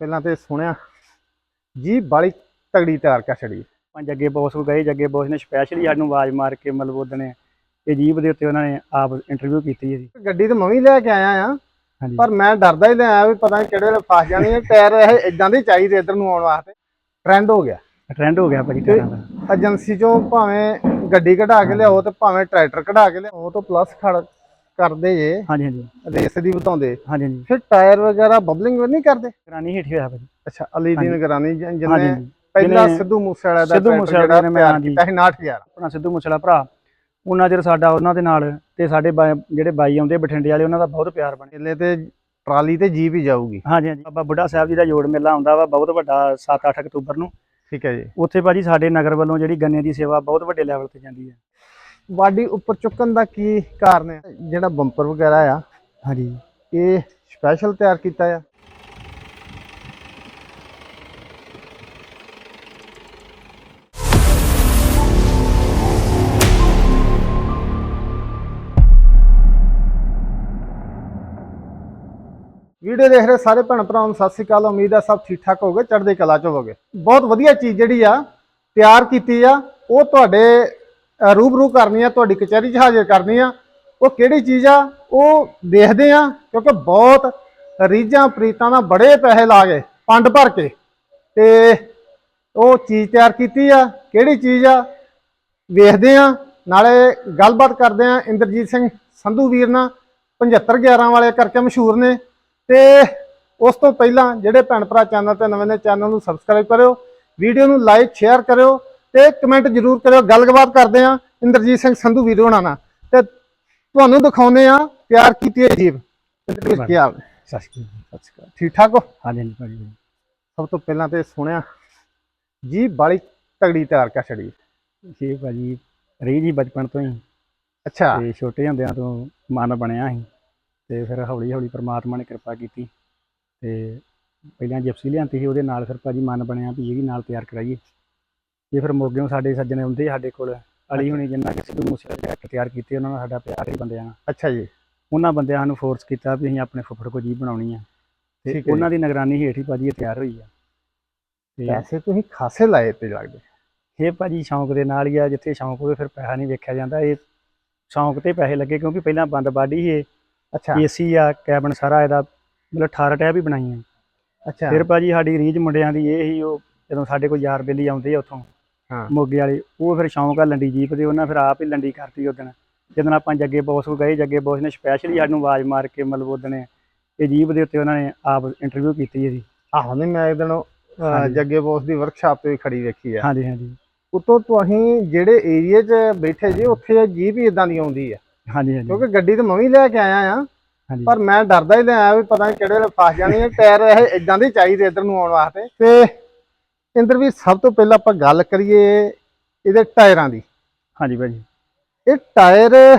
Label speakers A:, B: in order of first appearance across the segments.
A: ਪਹਿਲਾਂ ਤੇ ਸੁਣਿਆ ਜੀ ਬਾਲੀ ਤਗੜੀ ਤਿਆਰ ਕਰ ਛੜੀ।
B: ਆਪਾਂ ਜੱਗੇ ਬੌਸ ਕੋ ਗਏ ਜੱਗੇ ਬੌਸ ਨੇ ਸਪੈਸ਼ਲੀ ਸਾਨੂੰ ਆਵਾਜ਼ ਮਾਰ ਕੇ ਮਤਲਬ ਉਹਦਨੇ ਇਹ ਜੀਪ ਦੇ ਉੱਤੇ ਉਹਨਾਂ ਨੇ ਆਪ ਇੰਟਰਵਿਊ ਕੀਤੀ ਜੀ।
A: ਗੱਡੀ ਤੇ ਮੈਂ ਵੀ ਲੈ ਕੇ ਆਇਆ ਆ ਪਰ ਮੈਂ ਡਰਦਾ ਹੀ ਲੈ ਆਇਆ ਵੀ ਪਤਾ ਨਹੀਂ ਕਿਹੜੇ ਵੇਲੇ ਫਸ ਜਾਣੀ ਹੈ ਟਾਇਰ ਇਹ ਇਦਾਂ ਦੇ ਚਾਹੀਦੇ ਇੱਧਰ ਨੂੰ ਆਉਣ ਵਾਸਤੇ। ਟ੍ਰੈਂਡ ਹੋ ਗਿਆ।
B: ਟ੍ਰੈਂਡ ਹੋ ਗਿਆ ਭਾਜੀ ਟਾਇਰਾਂ ਦਾ।
A: ਏਜੰਸੀ ਚੋਂ ਭਾਵੇਂ ਗੱਡੀ ਕਢਾ ਕੇ ਲਿਆਓ ਤੇ ਭਾਵੇਂ ਟਰੈਕਟਰ ਕਢਾ ਕੇ ਲਿਆਓ ਉਹ ਤੋਂ ਪਲੱਸ ਖੜ ਕਰਦੇ ਜੇ
B: ਹਾਂਜੀ ਹਾਂਜੀ।
A: ਰੇਸ ਦੀ ਬਤਾਉਂਦੇ
B: ਹਾਂਜੀ ਹਾਂਜੀ।
A: ਫਿਰ ਟਾਇਰ ਵਗੈਰਾ ਬਬਲਿੰਗ ਨਹੀਂ ਕਰਦੇ?
B: ਕਰਾਨੀ ਹੇਠ ਹੋਇਆ ਭਾਜੀ।
A: ਅੱਛਾ ਅਲੀ ਦੀ। ਨਿਗਰਾਨੀ ਜਿ-
B: ਹਾਂਜੀ
A: ਜਿੰਨੇ
B: ਹਾਂਜੀ
A: ਪਹਿਲਾਂ
B: ਜਿਹਨੇ
A: ਸਿੱਧੂ ਮੂਸੇਵਾਲਾ ਦਾ
B: ਸਿੱਧੂ ਮੂਸੇਵਾਲੇ ਨੇ ਮੈਂ ਹਾਂਜੀ।
A: ਕੀਤਾ ਸੀ 69000
B: ਆਪਣਾ ਸਿੱਧੂ ਮੂਸੇਵਾਲਾ ਭਰਾ। ਉਹਨਾਂ ਚਿਰ ਸਾਡਾ ਉਹਨਾਂ ਦੇ ਨਾਲ ਤੇ ਸਾਡੇ ਜਿਹੜੇ ਬਾਈ ਆਉਂਦੇ ਬਠਿੰਡੇ ਵਾਲੇ ਉਹਨਾਂ ਦਾ ਬਹੁਤ ਪਿਆਰ ਬਣਿਆ।
A: ਮੇਲੇ ਤੇ ਟਰਾਲੀ ਤੇ ਜੀਪ ਹੀ ਜਾਊਗੀ।
B: ਹਾਂਜੀ ਹਾਂਜੀ। ਬਾਬਾ ਬੁੱਢਾ ਸਾਹਿਬ ਜੀ ਦਾ ਜੋੜ ਮੇਲਾ ਆਉਂਦਾ ਵਾ ਬਹੁਤ ਵੱਡਾ 7-8 ਅਕਤੂਬਰ ਨੂੰ।
A: ਠੀਕ ਹੈ ਜੀ।
B: ਉੱਥੇ ਭਾਜੀ ਸਾਡੇ ਨਗਰ ਵੱਲੋਂ ਜਿਹੜੀ ਗੰਨੇ ਦੀ ਸੇਵਾ ਬਹੁਤ ਵੱਡੇ ਲੈਵਲ ਤੇ ਜਾਂਦੀ ਹੈ।
A: ਬਾਡੀ ਉੱਪਰ ਚੁੱਕਣ ਦਾ ਕੀ ਕਾਰਨ ਹੈ? ਜਿਹੜਾ ਬੰਪਰ ਵਗੈਰਾ ਆ
B: ਹਾਂਜੀ।
A: ਇਹ ਸਪੈਸ਼ਲ ਤਿਆਰ ਕੀਤਾ ਆ? ਵੀਡੀਓ ਦੇਖ ਰਹੇ ਸਾਰੇ ਭੈਣ ਭਰਾਵਾਂ ਨੂੰ ਸਤਿ ਸ੍ਰੀ ਅਕਾਲ। ਉਮੀਦ ਹੈ ਸਭ ਠੀਕ ਠਾਕ ਹੋਗੇ ਚੜ੍ਹਦੀ ਕਲਾ ਚ ਹੋਵੋਗੇ। ਬਹੁਤ ਵਧੀਆ ਚੀਜ਼ ਜਿਹੜੀ ਆ ਤਿਆਰ ਕੀਤੀ ਆ ਉਹ ਤੁਹਾਡੇ ਰੂਬਰੂ ਕਰਨੀ ਆ, ਤੁਹਾਡੀ ਕਚਹਿਰੀ 'ਚ ਹਾਜ਼ਰ ਕਰਨੀ ਆ। ਉਹ ਕਿਹੜੀ ਚੀਜ਼ ਆ? ਉਹ ਦੇਖਦੇ ਆ, ਕਿਉਂਕਿ ਬਹੁਤ ਰੀਝਾਂ ਪ੍ਰੀਤਾਂ ਨਾਲ ਬੜੇ ਪੈਸੇ ਲਾ ਗਏ ਪੰਡ ਭਰ ਕੇ, ਤੇ ਉਹ ਚੀਜ਼ ਤਿਆਰ ਕੀਤੀ ਆ। ਕਿਹੜੀ ਚੀਜ਼ ਆ? ਵੇਖਦੇ ਆ, ਨਾਲੇ ਗੱਲਬਾਤ ਕਰਦੇ ਆ ਇੰਦਰਜੀਤ ਸਿੰਘ ਸੰਧੂ ਵੀਰ ਨਾਲ 75 11 ਵਾਲੇ ਕਰਕੇ ਮਸ਼ਹੂਰ ਨੇ। ਤੇ ਉਸ ਤੋਂ ਪਹਿਲਾਂ ਜਿਹੜੇ ਭੈਣ ਭਰਾ ਚੈਨਲ ਤੇ ਨਵੇਂ ਨੇ, ਚੈਨਲ ਨੂੰ ਸਬਸਕ੍ਰਾਈਬ ਕਰਿਓ, ਵੀਡੀਓ ਨੂੰ ਲਾਈਕ, ਸ਼ੇਅਰ ਕਰਿਓ ਤੇ ਕਮੈਂਟ ਜ਼ਰੂਰ ਕਰਿਓ ਗੱਲਬਾਤ ਕਰਦੇ ਆ ਇੰਦਰਜੀਤ ਸਿੰਘ ਸੰਧੂ ਵੀਰ ਹੋਣਾ ਨਾਲ। ਤੇ ਤੁਹਾਨੂੰ ਦਿਖਾਉਨੇ ਆ ਤਿਆਰ ਕੀਤੀ ਹੈ ਇੰਦਰਜੀਤ ਕੀ ਹਾਲ?
B: ਸਤਿ ਸ਼੍ਰੀ ਅਕਾਲ।
A: ਠੀਕ ਠਾਕ ਹੋ?
B: ਹਾਂਜੀ ਹਾਂਜੀ ਭਾਜੀ
A: ਸਭ ਤੋਂ ਪਹਿਲਾਂ ਤੇ ਸੁਣਿਆ ਜੀ ਬਾਲੀ ਤਗੜੀ ਤਿਆਰ ਕਰ ਛੜੀ
B: ਇਹ ਭਾਜੀ ਰਹੀ ਜੀ ਬਚਪਨ ਤੋਂ ਹੀ।
A: ਅੱਛਾ।
B: ਤੇ ਛੋਟੇ ਹੁੰਦਿਆਂ ਤੋਂ ਮਨ ਬਣਿਆ ਸੀ। ਤੇ ਫਿਰ ਹੌਲੀ ਹੌਲੀ ਪ੍ਰਮਾਤਮਾ ਨੇ ਕਿਰਪਾ ਕੀਤੀ। ਤੇ ਪਹਿਲਾਂ ਜਿਪਸੀ ਲਿਆਂਤੀ ਸੀ ਉਹਦੇ ਨਾਲ ਫਿਰ ਭਾਜੀ ਮਨ ਬਣਿਆ ਵੀ ਇਹ ਵੀ ਨਾਲ ਤਿਆਰ ਕਰਾਈਏ। ਇਹ ਫਿਰ ਮੋਗਿਓਂ ਸਾਡੇ ਸੱਜਣੇ ਹੁੰਦੇ ਸਾਡੇ ਕੋਲ। ਅਲੀ ਹੁਣੀ ਜਿੰਨਾ ਕਿ ਸਿੱਧੂ ਮੂਸੇ ਵਾਲੇ ਟਰੈਕਟਰ ਤਿਆਰ ਕੀਤੇ ਉਹਨਾਂ ਨਾਲ ਸਾਡਾ ਪਿਆਰ ਹੀ ਬੰਦਿਆਂ ਨਾਲ
A: ਅੱਛਾ ਜੀ।
B: ਉਹਨਾਂ ਬੰਦਿਆਂ ਨੂੰ ਫੋਰਸ ਕੀਤਾ ਵੀ ਅਸੀਂ ਆਪਣੇ ਫੁੱਫੜ ਕੋ ਜੀ ਬਣਾਉਣੀ ਆ। ਤੇ
A: ਹੈ ਜੀ।
B: ਉਹਨਾਂ ਦੀ ਨਿਗਰਾਨੀ ਹੇਠ ਹੀ ਭਾਜੀ ਇਹ ਤਿਆਰ ਹੋਈ ਆ।
A: ਪੈਸੇ ਤੁਸੀਂ ਖਾਸੇ ਲਾਏ ਤੇ ਲੱਗਦੇ।
B: ਇਹ ਭਾਜੀ ਸ਼ੌਂਕ ਦੇ ਨਾਲ ਹੀ ਆ ਜਿੱਥੇ ਸ਼ੌਂਕ ਹੋਵੇ ਫਿਰ ਪੈਸਾ ਨਹੀਂ ਵੇਖਿਆ ਜਾਂਦਾ। ਇਹ ਸ਼ੌਂਕ ਤੇ ਪੈਸੇ ਲੱਗੇ ਕਿਉਂਕਿ ਪਹਿਲਾਂ ਬੰਦ ਬਾਡੀ ਸੀ ਇਹ।
A: ਅੱਛਾ।
B: ਏਸੀ ਆ ਕੈਬਨ ਸਾਰਾ ਇਹਦਾ ਮਤਲਬ 18 ਟੈਬ ਹੀ ਬਣਾਈਆਂ।
A: ਅੱਛਾ।
B: ਫਿਰ ਭਾਜੀ ਸਾਡੀ ਰੀਝ ਮੁੰਡਿਆਂ ਦੀ ਇਹ ਹੀ ਉਹ ਜਦੋਂ ਸਾਡੇ ਕੋਲ ਯਾਰ ਬੇਲੀ ਆਉਂਦੇ ਆ ਉੱਥੋਂ
A: ਹਾਂ।
B: ਮੋਗੇ ਵਾਲੇ ਉਹ ਫਿਰ ਸ਼ੌਂਕ ਆ ਲੰਡੀ ਜੀਪ ਦੇ ਉਹਨਾਂ ਫਿਰ ਆਪ ਹੀ ਲੰਡੀ ਕਰਤੀ ਉਦਣ ਜਦੋਂ ਆਪਾਂ ਜੱਗੇ ਬੌਸ ਕੋ ਗਏ ਜੱਗੇ ਬੌਸ ਨੇ ਸਪੈਸ਼ਲੀ ਸਾਨੂੰ ਆਵਾਜ਼ ਮਾਰ ਕੇ ਮਤਲਬ ਉਦਣ ਇਹ ਜੀਪ ਦੇ ਉੱਤੇ ਉਹਨਾਂ ਨੇ ਆਪ ਇੰਟਰਵਿਊ ਕੀਤੀ ਜੀ
A: ਆਹੋ ਨਹੀਂ ਮੈਂ ਇੱਕ ਦਿਨ। ਜੱਗੇ ਬੋਸ ਦੀ ਵਰਕਸ਼ਾਪ ਤੇ ਖੜੀ ਵੇਖੀ ਆ।
B: ਹਾਂਜੀ ਹਾਂਜੀ।
A: ਉਤੋਂ ਤੁਸੀਂ ਜਿਹੜੇ ਏਰੀਏ 'ਚ ਬੈਠੇ ਜੀ ਉੱਥੇ ਜੀਪ ਹੀ ਇਦਾਂ ਦੀ ਆਉਂਦੀ ਆ।
B: ਹਾਂਜੀ ਹਾਂਜੀ।
A: ਕਿਉਂਕਿ ਗੱਡੀ ਤੇ ਮੈਂ ਵੀ ਲੈ ਕੇ ਆਇਆ ਆ ਪਰ ਮੈਂ ਡਰਦਾ ਹੀ ਲੈ ਆਇਆ ਵੀ ਪਤਾ ਨਹੀਂ ਕਿਹੜੇ ਵੇਲੇ ਫਸ ਜਾਣੀ ਹੈ ਟਾਇਰ ਇਹ ਇਦਾਂ ਦੇ ਚਾਹੀਦੇ ਇੱਧਰ ਨੂੰ ਆਉਣ ਵਾਸਤੇ। ਤੇ ਇੰਦਰ ਵੀ ਸਭ ਤੋਂ ਪਹਿਲਾਂ ਆਪਾਂ ਗੱਲ ਕਰੀਏ ਇਹਦੇ ਟਾਇਰਾਂ ਦੀ।
B: ਹਾਂਜੀ ਭਾਜੀ।
A: ਇਹ ਟਾਇਰ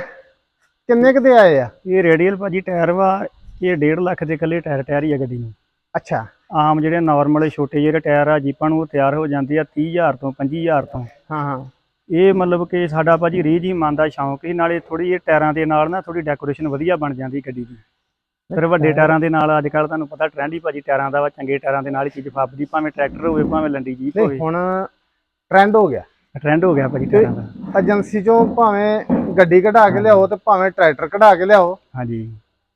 A: ਕਿੰਨੇ ਕੁ ਦੇ ਆਏ ਆ?
B: ਇਹ ਰੇਡੀਅਲ ਭਾਜੀ ਟਾਇਰ ਵਾ ਇਹ 1.5 ਲੱਖ ਦੇ ਇਕੱਲੇ ਟਾਇਰ ਟਾਇਰ ਹੀ ਆ ਗੱਡੀ ਨੂੰ।
A: ਅੱਛਾ।
B: ਆਮ ਜਿਹੜੇ ਨਾਰਮਲ ਛੋਟੇ ਜਿਹੜੇ ਟਾਇਰ ਆ ਜੀਪਾਂ ਨੂੰ ਉਹ ਤਿਆਰ ਹੋ ਜਾਂਦੀ ਆ 30000 ਤੋਂ 25000 ਤੋਂ।
A: ਹਾਂ ਹਾਂ।
B: ਇਹ ਮਤਲਬ ਕਿ ਸਾਡਾ ਭਾਜੀ ਰੀਝ ਹੀ ਮਨ ਦਾ ਸ਼ੌਂਕ ਹੀ ਨਾਲੇ ਥੋੜੀ ਜਿਹੀ ਟਾਇਰਾਂ ਦੇ ਨਾਲ ਨਾ ਥੋੜੀ ਡੈਕੋਰੇਸ਼ਨ ਵਧੀਆ ਬਣ ਜਾਂਦੀ ਗੱਡੀ ਦੀ। ਫਿਰ ਵੱਡੇ ਟਾਇਰਾਂ ਦੇ ਨਾਲ ਅੱਜ ਕੱਲ ਤੁਹਾਨੂੰ ਪਤਾ ਟ੍ਰੈਂਡ ਹੀ ਭਾਜੀ ਟਾਇਰਾਂ ਦਾ ਵਾ ਚੰਗੇ ਟਾਇਰਾਂ ਦੇ ਨਾਲ ਹੀ ਚੀਜ਼ ਫੱਬਦੀ ਭਾਵੇਂ ਟਰੈਕਟਰ ਹੋਵੇ ਭਾਵੇਂ ਲੰਡੀ ਜੀਪ
A: ਨਹੀਂ
B: ਹੋਵੇ।
A: ਹੁਣ ਟ੍ਰੈਂਡ ਹੋ ਗਿਆ।
B: ਟ੍ਰੈਂਡ ਹੋ ਗਿਆ ਭਾਜੀ ਟਾਇਰਾਂ ਦਾ।
A: ਏਜੰਸੀ ਚੋਂ ਭਾਵੇਂ ਗੱਡੀ ਕਢਾ ਕੇ ਲਿਆਓ ਤੇ ਭਾਵੇਂ ਟਰੈਕਟਰ ਕਢਾ ਕੇ ਲਿਆਓ
B: ਹਾਂਜੀ।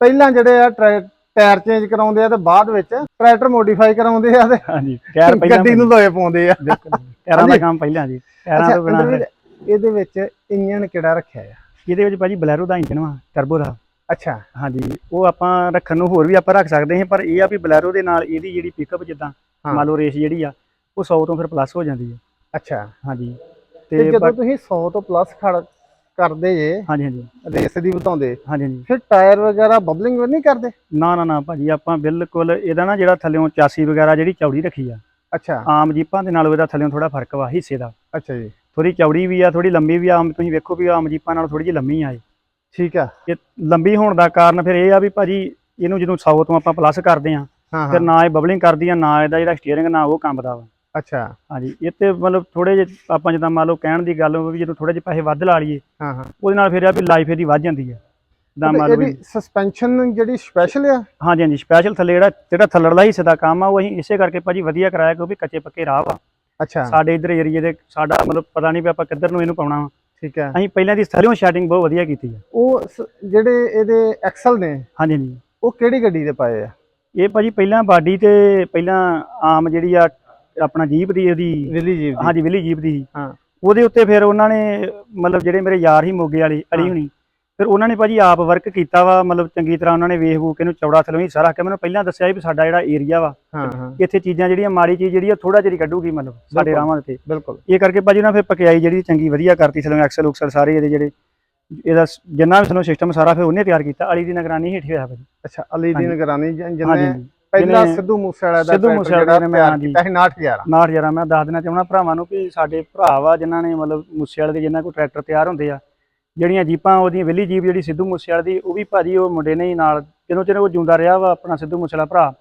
A: ਪਹਿਲਾਂ ਜਿਹੜੇ ਆ ਟਰੈ- ਟਾਇਰ ਚੇਂਜ ਕਰਾਉਂਦੇ ਆ ਤੇ ਬਾਅਦ ਵਿੱਚ ਟਰੈਕਟਰ ਮੋਡੀਫਾਈ ਕਰਾਉਂਦੇ ਆ ਤੇ
B: ਹਾਂਜੀ ਟਾਇਰ ਪਹਿਲਾਂ
A: ਗੱਡੀ ਨੂੰ ਲੋਏ ਪਾਉਂਦੇ ਆ।
B: ਬਿਲਕੁਲ ਟਾਇਰਾਂ ਦਾ ਕੰਮ ਪਹਿਲਾਂ ਜੀ ਟਾਇਰਾਂ
A: ਅੱਛਾ
B: ਤੋਂ ਬਿਨਾਂ
A: ਇਹਦੇ ਵਿੱਚ ਇੰਜਨ ਕਿਹੜਾ ਰੱਖਿਆ ਆ?
B: ਇਹਦੇ ਵਿੱਚ ਭਾਜੀ ਬਲੈਰੋ ਦਾ ਇੰਜਨ ਵਾ ਟਰਬੋ ਦਾ।
A: ਅੱਛਾ।
B: ਹਾਂਜੀ ਉਹ ਆਪਾਂ ਰੱਖਣ ਨੂੰ ਹੋਰ ਵੀ ਆਪਾਂ ਰੱਖ ਸਕਦੇ ਹਾਂ ਪਰ ਇਹ ਆ ਵੀ ਬਲੈਰੋ ਦੇ ਨਾਲ ਇਹਦੀ ਜਿਹੜੀ ਪਿਕਅਪ ਜਿੱਦਾਂ। ਮੰਨ ਲਓ ਰੇਸ ਜਿਹੜੀ ਆ ਉਹ 100 ਤੋਂ ਫਿਰ ਪਲੱਸ ਹੋ ਜਾਂਦੀ ਹੈ।
A: ਅੱਛਾ।
B: ਹਾਂਜੀ।
A: ਤੇ ਜਦੋਂ ਤੁਸੀਂ 100 ਤੋਂ ਪਲੱਸ ਖੜ ਕਰਦੇ ਜੇ
B: ਹਾਂਜੀ ਹਾਂਜੀ।
A: ਰੇਸ ਦੀ ਬਤਾਉਂਦੇ
B: ਹਾਂਜੀ ਹਾਂਜੀ।
A: ਫਿਰ ਟਾਇਰ ਵਗੈਰਾ ਬਬਲਿੰਗ ਨਹੀਂ ਕਰਦੇ?
B: ਨਾ ਨਾ ਨਾ ਭਾਜੀ ਆਪਾਂ ਬਿਲਕੁਲ ਇਹਦਾ ਨਾ ਜਿਹੜਾ ਥੱਲਿਓਂ ਚਾਸੀ ਵਗੈਰਾ ਜਿਹੜੀ ਚੌੜੀ ਰੱਖੀ ਆ
A: ਅੱਛਾ।
B: ਆਮ ਜੀਪਾਂ ਦੇ ਨਾਲੋਂ ਇਹਦਾ ਥੱਲਿਓਂ ਥੋੜਾ ਫ਼ਰਕ ਵਾ ਹਿੱਸੇ ਦਾ।
A: ਅੱਛਾ ਜੀ।
B: ਥੋੜੀ ਚੌੜੀ ਵੀ ਆ ਥੋੜੀ ਲੰਬੀ ਵੀ ਆ ਆਮ ਤੁਸੀਂ ਵੇਖੋ ਵੀ ਆਮ ਜੀਪਾਂ ਨਾਲੋਂ ਥੋੜੀ ਜਿਹੀ ਲੰਮੀ ਆ ਇਹ।
A: ਠੀਕ ਆ।
B: ਇਹ ਲੰਬੀ ਹੋਣ ਦਾ ਕਾਰਨ ਫਿਰ ਇਹ ਆ ਵੀ ਭਾਜੀ ਇਹਨੂੰ ਜਦੋਂ 100 ਤੋਂ ਆਪਾਂ ਪਲੱਸ ਕਰਦੇ ਆ ਫਿਰ ਨਾ ਇਹ ਬਬਲਿੰਗ ਕਰਦੀ ਆ ਨਾ ਇਹਦਾ ਜਿਹੜਾ ਸਟੀਅਰਿੰਗ ਨਾ ਉਹ ਕੰਬਦਾ ਵਾ।
A: ਅੱਛਾ।
B: ਹਾਂਜੀ ਇਹ ਤੇ ਮਤਲਬ ਥੋੜੇ ਜਿਹੇ ਆਪਾਂ ਜਿੱਦਾਂ ਮੰਨ ਲਓ ਕਹਿਣ ਦੀ ਗੱਲ ਹੋਵੇ ਵੀ ਜਦੋਂ ਥੋੜੇ ਜਿਹੇ ਪੈਸੇ ਵੱਧ ਲਾ ਲਈਏ
A: ਹਾਂ ਹਾਂ।
B: ਉਹਦੇ ਨਾਲ ਫਿਰ ਆ ਵੀ ਲਾਈਫ ਇਹਦੀ ਵੱਧ ਜਾਂਦੀ ਜਿੱਦਾਂ
A: ਤੇ
B: ਮੰਨ ਲਓ
A: ਸਸਪੈਂਸ਼ਨ ਜਿਹੜੀ ਸਪੈਸ਼ਲ ਆ?
B: ਹਾਂਜੀ ਹਾਂਜੀ ਸਪੈਸ਼ਲ ਥੱਲੇ ਜਿਹੜਾ ਜਿਹੜਾ ਥੱਲੜਲਾ ਹਿੱਸੇ ਦਾ ਕੰਮ ਆ ਉਹ ਅਸੀਂ ਇਸੇ ਕਰਕੇ ਭਾਜੀ ਵਧੀਆ ਕਰਾਇਆ ਕਿਉਂਕਿ ਕੱਚੇ ਪੱਕੇ ਰਾਹ ਵਾ।
A: ਅੱਛਾ।
B: ਸਾਡੇ ਇਧਰ ਏਰੀਏ ਦੇ ਸਾਡਾ ਮਤਲਬ ਪਤਾ ਨਹੀਂ ਵੀ ਆਪਾਂ ਕਿੱਧਰ ਨੂੰ ਇਹਨੂੰ ਪਾਉਣਾ ਵਾ।
A: ਠੀਕ ਹੈ
B: ਅਸੀਂ ਪਹਿਲਾਂ ਦੀ ਥੱਲਿਓਂ ਸ਼ੈਟਿੰਗ ਬਹੁਤ ਵਧੀਆ ਕੀਤੀ ਆ
A: ਉਹ ਸ- ਜਿਹੜੇ ਇਹਦੇ ਐਕਸਲ ਨੇ
B: ਹਾਂਜੀ ਹਾਂਜੀ
A: ਉਹ ਕਿਹੜੀ ਗੱਡੀ ਦੇ ਪਾਏ ਆ
B: ਇਹ ਭਾਜੀ ਪਹਿਲਾਂ ਬਾਡੀ ਤੇ ਪਹਿਲਾਂ ਆਮ ਜਿਹੜੀ ਆ ਆਪਣਾ ਜੀਪ ਦੀ ਉਹਦੀ
A: ਵਿਲੀ ਜੀਪ ਦੀ
B: ਹਾਂਜੀ ਵਿਲੀ ਜੀਪ ਦੀ।
A: ਹਾਂ।
B: ਉਹਦੇ ਉੱਤੇ ਫਿਰ ਉਹਨਾਂ ਨੇ ਮਤਲਬ ਜਿਹੜੇ ਮੇਰੇ ਯਾਰ ਹੀ ਮੋਗੇ ਵਾਲੇ ਅਲੀ
A: ਹਾਂ।
B: ਹੁਣੀ ਫਿਰ ਉਹਨਾਂ ਨੇ ਭਾਜੀ ਆਪ ਵਰਕ ਕੀਤਾ ਵਾ ਮਤਲਬ ਚੰਗੀ ਤਰ੍ਹਾਂ ਉਹਨਾਂ ਨੇ ਵੇਖ ਵੂਖ ਕੇ ਇਹਨੂੰ ਚੌੜਾ ਹੀ ਸਾਰਾ ਕਿ ਮੈਨੂੰ ਪਹਿਲਾਂ ਦੱਸਿਆ ਵੀ ਸਾਡਾ ਜਿਹੜਾ ਏਰੀਆ ਵਾ ਇੱਥੇ ਚੀਜ਼ਾਂ ਜਿਹੜੀਆਂ ਮਾੜੀ ਚੀਜ਼ ਜਿਹੜੀ ਆ ਥੋੜਾ ਜਿਹਾ ਕੱਢੂਗੀ ਮਤਲਬ ਸਾਡੇ। ਰਾਵਾਂ ਦੇ ਤੇ
A: ਬਿਲਕੁਲ।
B: ਇਹ ਕਰਕੇ ਭਾਜੀ ਉਹਨਾਂ ਫਿਰ ਪਕਿਆਈ ਜਿਹੜੀ ਚੰਗੀ ਵਧੀਆ ਕਰਤੀ ਥਲੋਂ ਐਕਸਲ ਉਕਸਲ ਸਾਰੇ ਇਹਦੇ ਜਿਹੜੇ ਇਹਦਾ ਜਿੰਨਾ ਵੀ ਥਲੋਂ ਸਿਸਟਮ ਸਾਰਾ ਫਿਰ ਉਹਨੇ ਤਿਆਰ ਕੀਤਾ। ਅਲੀ ਦੀ ਨਿਗਰਾਨੀ ਹੇਠ ਹੋਇਆ ਭਾਜੀ।
A: ਅੱਛਾ ਅਲੀ ਦੀ। ਨਿਗਰਾਨੀ ਜਿ-
B: ਹਾਂਜੀ
A: ਜਿਹਨੇ
B: ਹਾਂਜੀ।
A: ਪਹਿਲਾਂ ਸਿੱਧੂ ਮੂਸੇਵਾਲਾ ਦਾ
B: ਸਿੱਧੂ ਮੂਸੇਵਾਲੇ ਨੇ ਮੈਂ।
A: ਕੀਤਾ ਸੀ 911
B: ਨਾਟ ਜਰਾ ਮੈਂ ਦੱਸ ਦੇਣਾ ਚਾਹੁੰਦਾ ਭਰਾਵਾਂ ਨੂੰ ਕਿ ਸਾਡੇ ਭਰਾ ਵਾ ਜਿਨ੍ਹਾਂ ਨੇ ਮਤਲਬ ਮੂਸੇਵਾਲੇ ਦੇ ਜਿਨ੍ਹਾਂ ਕੋਲ ਟਰੈਕਟਰ ਤਿਆਰ ਹੁੰਦੇ ਆ ਜਿਹੜੀਆਂ ਜੀਪਾਂ ਉਹਦੀਆਂ ਵਿਲੀ ਜੀਪ ਜਿਹੜੀ ਸਿੱਧੂ ਮੂਸੇਵਾਲੇ ਦੀ ਉਹ ਵੀ ਭਾਜੀ ਉਹ ਮੁੰਡੇ ਨੇ ਹੀ ਨਾਲ ਜਦੋਂ ਚਿਰ ਉਹ ਜਿਉਂਦਾ ਰਿਹਾ ਵਾ ਆਪਣਾ ਸਿੱਧੂ ਮੂਸੇਵਾਲਾ ਭਰਾ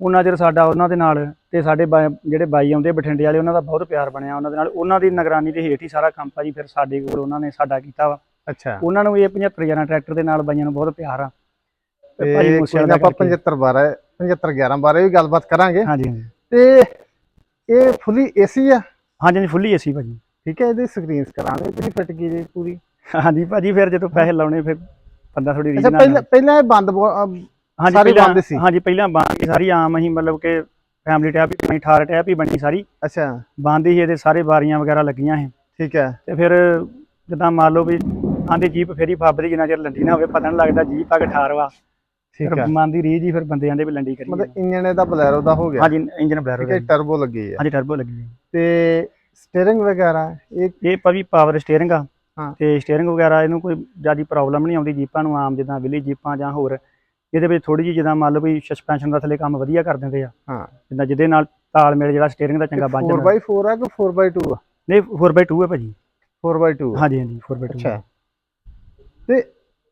B: ਉਹਨਾਂ ਚਿਰ ਸਾਡਾ ਉਹਨਾਂ ਦੇ ਨਾਲ ਤੇ ਸਾਡੇ ਜਿਹੜੇ ਬਾਈ ਆਉਂਦੇ ਬਠਿੰਡੇ ਵਾਲੇ ਉਹਨਾਂ ਦਾ ਬਹੁਤ ਪਿਆਰ ਬਣਿਆ ਉਹਨਾਂ ਦੇ ਨਾਲ। ਉਹਨਾਂ ਦੀ ਨਿਗਰਾਨੀ ਦੇ ਹੇਠ ਹੀ ਸਾਰਾ ਕੰਮ ਭਾਜੀ ਫਿਰ ਸਾਡੇ ਕੋਲ ਉਹਨਾਂ ਨੇ ਸਾਡਾ ਕੀਤਾ ਵਾ।
A: ਅੱਛਾ।
B: ਉਹਨਾਂ ਨੂੰ ਇਹ 75 ਜਣਾ ਟਰੈਕਟਰ ਦੇ ਨਾਲ ਬਾਈਆਂ ਨੂੰ ਬਹੁਤ ਪਿਆਰ ਆ। ਤੇ ਭਾਜੀ ਮੂਸੇਵਾਲੇ ਦਾ
A: ਆਪਾਂ
B: ਕਰਕੇ।
A: 75 ਬਾਰੇ 75 11 ਬਾਰੇ ਵੀ ਗੱਲਬਾਤ ਕਰਾਂਗੇ।
B: ਹਾਂਜੀ ਹਾਂਜੀ।
A: ਤੇ ਇਹ ਫੁੱਲੀ ਏਸੀ ਆ?
B: ਹਾਂਜੀ ਹਾਂਜੀ ਫੁੱਲੀ ਏਸੀ ਭਾਜੀ।
A: ਠੀਕ ਹੈ ਇਹਦੀ ਸਕਰੀਨਸ ਕਰਾਂਗੇ ਜਿਹੜੀ ਫਿੱਟ ਗਈ ਜੀ ਪੂਰੀ?
B: ਹਾਂਜੀ ਭਾਜੀ ਫਿਰ ਜਦੋਂ ਪੈਸੇ ਲਾਉਣੇ ਫਿਰ ਬੰਦਾ ਥੋੜੀ
A: ਅੱਛਾ
B: ਰੀਝ
A: ਪਹਿਲਾਂ ਪਹਿਲਾਂ ਇਹ ਬੰਦ ਬੋ- ਅਹ
B: ਹਾਂਜੀ
A: ਸਾਰੀ
B: ਪਹਿਲਾਂ
A: ਬੰਦ ਸੀ।
B: ਹਾਂਜੀ ਪਹਿਲਾਂ ਬੰਦ ਸੀ ਸਾਰੀ ਆਮ ਅਸੀਂ ਮਤਲਬ ਕਿ ਫੈਮਿਲੀ ਟੈਪ ਹੀ ਬਣੀ 18 ਟੈਪ ਹੀ ਬਣੀ ਸਾਰੀ।
A: ਅੱਛਾ।
B: ਬੰਦ ਹੀ ਇਹਦੇ ਸਾਰੇ ਬਾਰੀਆਂ ਵਗੈਰਾ ਲੱਗੀਆਂ ਸੀ।
A: ਠੀਕ ਹੈ।
B: ਤੇ ਫਿਰ ਜਿੱਦਾਂ ਮੰਨ ਲਓ ਵੀ ਆਂਦੇ ਜੀਪ ਫੇਰੀ ਫੱਬਦੀ ਜਿੰਨਾ ਚਿਰ ਲੰਡੀ ਨਾ ਹੋਵੇ ਪਤਾ ਨਹੀਂ ਲੱਗਦਾ ਜੀਪ ਆ ਕੇ ਠਾਰਵਾ
A: ਠੀਕ
B: ਫਿਰ
A: ਹੈ।
B: ਮਨ ਦੀ ਰੀਝ ਹੀ ਫਿਰ ਬੰਦੇ ਆਂਦੇ ਵੀ ਲੰਡੀ ਕਰੀ
A: ਮਤਲਬ ਇੰਜਨ ਇਹਦਾ ਬਲੈਰੋ ਦਾ ਹੋ ਗਿਆ।
B: ਹਾਂਜੀ ਇੰਜਨ ਬਲੈਰੋ
A: ਠੀਕ ਹੈ ਟਰਬੋ ਲੱਗੀ ਹੈ
B: ਹਾਂਜੀ ਟਰਬੋ ਲੱਗੀ ਹੈ
A: ਤੇ ਸਟੀਅਰਿੰਗ ਵਗੈਰਾ ਇਹ
B: ਇਹ ਪਵੀ ਪਾਵਰ ਸਟੀਅਰਿੰਗ ਆ।
A: ਹਾਂ।
B: ਤੇ ਸਟੀਅਰਿੰਗ ਵਗੈਰਾ ਇਹਨੂੰ ਕੋਈ ਜ਼ਿਆਦਾ ਪ੍ਰੋਬਲਮ ਨਹੀਂ ਆਉਂਦੀ ਜੀਪਾਂ ਨੂੰ ਆਮ ਜਿੱਦਾਂ ਵਿਲੀ ਜੀਪਾਂ ਜਾਂ ਹੋਰ। ਇਹਦੇ ਵਿੱਚ ਥੋੜੀ ਜਿਹੀ ਜਿੱਦਾਂ ਮੰਨ ਲਓ ਵੀ ਸਸਪੈਂਸ਼ਨ ਦਾ ਥੱਲੇ ਕੰਮ ਵਧੀਆ ਕਰ ਦਿੰਦੇ ਆ।
A: ਹਾਂ।
B: ਜਿੱਦਾਂ ਜਿਹਦੇ ਨਾਲ ਤਾਲਮੇਲ ਜਿਹੜਾ ਸਟੀਅਰਿੰਗ ਦਾ ਚੰਗਾ ਬਣ ਜਾਂਦਾ।
A: 4x4 ਆ ਕਿ 4x2 ਆ?
B: ਨਹੀਂ 4x2 ਹੈ ਭਾਜੀ।
A: 4x2
B: ਹਾਂਜੀ ਹਾਂਜੀ 4x2
A: ਅੱਛਾ। ਤੇ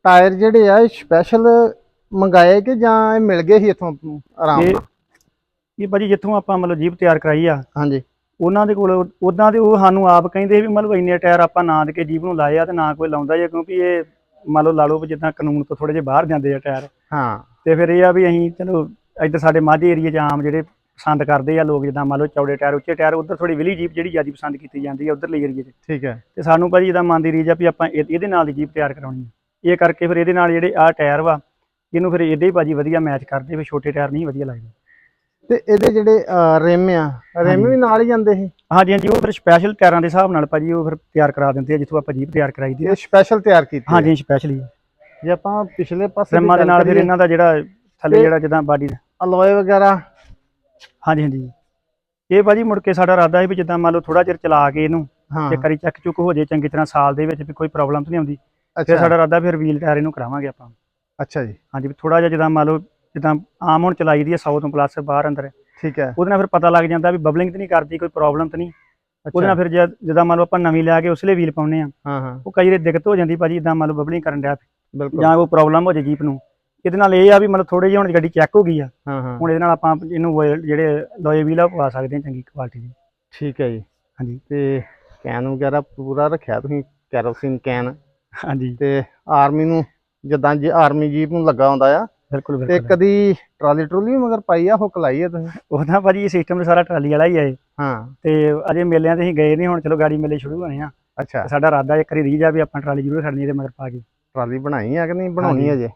A: ਟਾਇਰ ਜਿਹੜੇ ਆ ਇਹ ਸਪੈਸ਼ਲ ਮੰਗਾਏ ਕਿ ਜਾਂ ਇਹ ਮਿਲ ਗਏ ਸੀ ਇਥੋਂ ਆਰਾਮ ਨਾਲ?
B: ਇਹ ਭਾਜੀ ਜਿੱਥੋਂ ਆਪਾਂ ਮਤਲਬ ਜੀਪ ਤਿਆਰ ਕਰਾਈ ਆ
A: ਹਾਂਜੀ।
B: ਉਹਨਾਂ ਦੇ ਕੋਲ ਉਦਾਂ ਦੇ ਉਹ ਸਾਨੂੰ ਆਪ ਕਹਿੰਦੇ ਵੀ ਮਤਲਬ ਇੰਨੇ ਟਾਇਰ ਆਪਾਂ ਨਾ ਦੇ ਕੇ ਜੀਪ ਨੂੰ ਲਾਏ ਆ ਤੇ ਨਾ ਕੋਈ ਲਾਉਂਦਾ ਜੇ ਕਿਉਂਕਿ ਇਹ ਮੰਨ ਲਓ ਲਾ ਲਓ ਵੀ ਜਿੱਦਾਂ ਕਾਨੂੰਨ ਤੋਂ ਥੋੜੇ ਜਿਹਾ ਬਾਹਰ ਜਾਂਦੇ ਆ ਟਾਇਰ।
A: ਹਾਂ।
B: ਤੇ ਫਿਰ ਇਹ ਆ ਵੀ ਅਸੀਂ ਚਲੋ ਇੱਧਰ ਸਾਡੇ ਮਾਝੇ ਏਰੀਏ 'ਚ ਆਮ ਜਿਹੜੇ ਪਸੰਦ ਕਰਦੇ ਆ ਲੋਕ ਜਿੱਦਾਂ ਮੰਨ ਲਓ ਚੌੜੇ ਟਾਇਰ ਉੱਚੇ ਟਾਇਰ ਉੱਧਰ ਥੋੜੀ ਵਿਲੀ ਜੀਪ ਜਿਹੜੀ ਜ਼ਿਆਦਾ ਪਸੰਦ ਕੀਤੀ ਜਾਂਦੀ ਆ ਉਧਰਲੇ ਏਰੀਏ 'ਚ।
A: ਠੀਕ ਹੈ।
B: ਤੇ ਸਾਨੂੰ ਭਾਜੀ ਇਹਦਾ ਮਨ ਦੀ ਰੀਝ ਆ ਵੀ ਆਪਾਂ ਇਹ- ਇਹਦੇ ਨਾਲ ਦੀ ਜੀਪ ਤਿਆਰ ਕਰਾਉਣੀ ਆ। ਇਹ ਕਰਕੇ ਫਿਰ ਇਹਦੇ ਨਾਲ ਜਿਹੜੇ ਆ ਟਾਇਰ ਵਾ ਇਹਨੂੰ ਫਿਰ ਇਹਦੇ ਹੀ ਭਾਜੀ ਵਧੀਆ ਮੈਚ ਕਰਦੇ ਵੀ ਛੋਟੇ ਟਾਇਰ ਨਹੀਂ ਵਧੀਆ ਲੱਗਦੇ।
A: ਤੇ ਇਹਦੇ ਜਿਹੜੇ ਰਿਮ ਆ ਰਿਮ। ਵੀ ਨਾਲ ਹੀ ਜਾਂਦੇ ਸੀ
B: ਹਾਂਜੀ ਹਾਂਜੀ ਉਹ ਫਿਰ ਸਪੈਸ਼ਲ ਟਾਇਰਾਂ ਦੇ ਹਿਸਾਬ ਨਾਲ ਭਾਜੀ ਉਹ ਫਿਰ ਤਿਆਰ ਕਰਾ ਦਿੰਦੇ ਆ ਜਿੱਥੋਂ ਆਪਾਂ ਜੀਪ ਤਿਆਰ ਕਰਾਈ ਦੀ ਆ।
A: ਇਹ ਸਪੈਸ਼ਲ ਤਿਆਰ ਕੀਤੀ
B: ਹਾਂਜੀ ਸਪੈਸ਼ਲੀ
A: ਜੇ ਆਪਾਂ ਪਿਛਲੇ ਪਾਸੇ
B: ਰਿਮਾਂ ਦੇ ਨਾਲ ਫਿਰ ਇਹਨਾਂ ਦਾ ਜਿਹੜਾ ਥੱਲੇ ਜਿਹੜਾ ਜਿੱਦਾਂ ਬਾਡੀ ਦਾ।
A: ਅਲੋਏ ਵਗੈਰਾ?
B: ਹਾਂਜੀ ਹਾਂਜੀ। ਇਹ ਭਾਜੀ ਮੁੜ ਕੇ ਸਾਡਾ ਇਰਾਦਾ ਹੈ ਵੀ ਜਿੱਦਾਂ ਮੰਨ ਲਓ ਥੋੜਾ ਚਿਰ ਚਲਾ ਕੇ ਇਹਨੂੰ ਤੇ ਕਰੀ ਚੱਕ ਚੁੱਕ ਹੋ ਜੇ ਚੰਗੀ ਤਰ੍ਹਾਂ ਸਾਲ ਦੇ ਵਿੱਚ ਵੀ ਕੋਈ ਪ੍ਰੋਬਲਮ ਤਾਂ ਨਹੀਂ ਆਉਂਦੀ। ਫਿਰ ਸਾਡਾ ਇਰਾਦਾ ਫਿਰ ਵੀਲ ਟਾਇਰ ਇਹਨੂੰ ਕਰਾਵਾਂਗੇ ਆਪਾਂ।
A: ਅੱਛਾ ਜੀ।
B: ਹਾਂਜੀ ਵੀ ਥੋੜਾ ਜਿਹਾ ਜਿੱਦਾਂ ਮੰਨ ਲਓ ਜਿੱਦਾਂ ਆਮ ਹੁਣ ਚਲਾਈ ਦੀ ਹੈ 100 ਤੋਂ ਪਲੱਸ ਬਾਹਰ ਅੰਦਰ।
A: ਠੀਕ ਹੈ।
B: ਉਹਦੇ ਨਾਲ ਫਿਰ ਪਤਾ ਲੱਗ ਜਾਂਦਾ ਵੀ ਬਬਲਿੰਗ ਤਾਂ ਨਹੀਂ ਕਰਦੀ ਕੋਈ ਪ੍ਰੋਬਲਮ ਤਾਂ ਨਹੀਂ। ਉਹਦੇ ਨਾਲ ਫਿਰ ਜਦ- ਮੰਨ ਲਓ ਆਪਾਂ ਨਵੀਂ ਲਿਆ ਕੇ ਉਸਲੇ ਵੀਲ ਪਾਉਨੇ ਆ
A: ਹਾਂ ਹਾਂ।
B: ਉਹ ਕਈ ਵਾਰੀ ਦਿੱਕਤ ਹੋ ਜਾਂਦੀ ਭਾਜੀ ਇਦਾਂ ਮੰਨ ਲਓ ਬਬਲਿੰਗ ਕਰਨ ਡਿਆ।
A: ਬਿਲਕੁਲ।
B: ਜਾਂ ਕੋਈ ਪ੍ਰੋਬਲਮ ਹੋ ਜੇ ਜੀਪ ਨੂੰ। ਇਹਦੇ ਨਾਲ ਇਹ ਆ ਵੀ ਮਤਲਬ ਥੋੜੇ ਜਿਹੇ ਹੁਣ ਗੱਡੀ ਚੈੱਕ ਹੋ ਗਈ ਆ।
A: ਹਾਂ ਹਾਂ।
B: ਹੁਣ ਇਹਦੇ ਨਾਲ ਆਪਾਂ ਇਹਨੂੰ ਜਿਹੜੇ ਲੋਏ ਵੀਲ ਆ ਪਵਾ ਸਕਦੇ ਹਾਂ ਚੰਗੀ ਕੁਆਲਿਟੀ ਦੇ।
A: ਠੀਕ ਹੈ ਜੀ।
B: ਹਾਂਜੀ।
A: ਤੇ ਕੈਨ ਵਗੈਰਾ ਪੂਰਾ ਰੱਖਿਆ ਤੁਸੀਂ ਕੈਰੋਸਿਨ ਕੈਨ
B: ਹਾਂਜੀ।
A: ਤੇ ਆਰਮੀ ਨੂੰ ਜਿੱਦਾਂ ਜੇ ਆਰਮੀ ਜੀਪ ਨੂੰ ਲੱਗਾ ਹੁੰਦਾ ਆ
B: ਬਿਲਕੁਲ
A: ਤੇ
B: ਬਿਲਕੁਲ।
A: ਕਦੀ ਟਰਾਲੀ ਟਰੂਲੀ ਵੀ ਮਗਰ ਪਾਈ ਆ ਹੁੱਕ ਲਾਈ ਆ ਤੁਸੀਂ?
B: ਉਹਦਾ ਭਾਜੀ ਇਹ ਸਿਸਟਮ ਸਾਰਾ ਟਰਾਲੀ ਵਾਲਾ ਹੀ ਆ ਇਹ।
A: ਹਾਂ।
B: ਤੇ ਅਜੇ ਮੇਲਿਆਂ ਤੇ ਅਸੀਂ ਗਏ ਨਹੀਂ ਹੁਣ ਚਲੋ ਗਾੜੀ ਮੇਲੇ ਸ਼ੁਰੂ ਹੋਣੇ ਆ।
A: ਅੱਛਾ।
B: ਸਾਡਾ ਇਰਾਦਾ ਇੱਕ ਵਾਰੀ ਰੀਜ ਆ ਵੀ ਆਪਾਂ ਟਰਾਲੀ ਜ਼ਰੂਰ ਖੜਨੀ ਇਹਦੇ ਮਗਰ ਪਾ ਕੇ।
A: ਟਰਾਲੀ ਬਣਾਈ ਆ ਕਿ ਨਹੀਂ? ਬਣਾਉਣੀ
B: ਹਾਂਜੀ।
A: ਅਜੇ?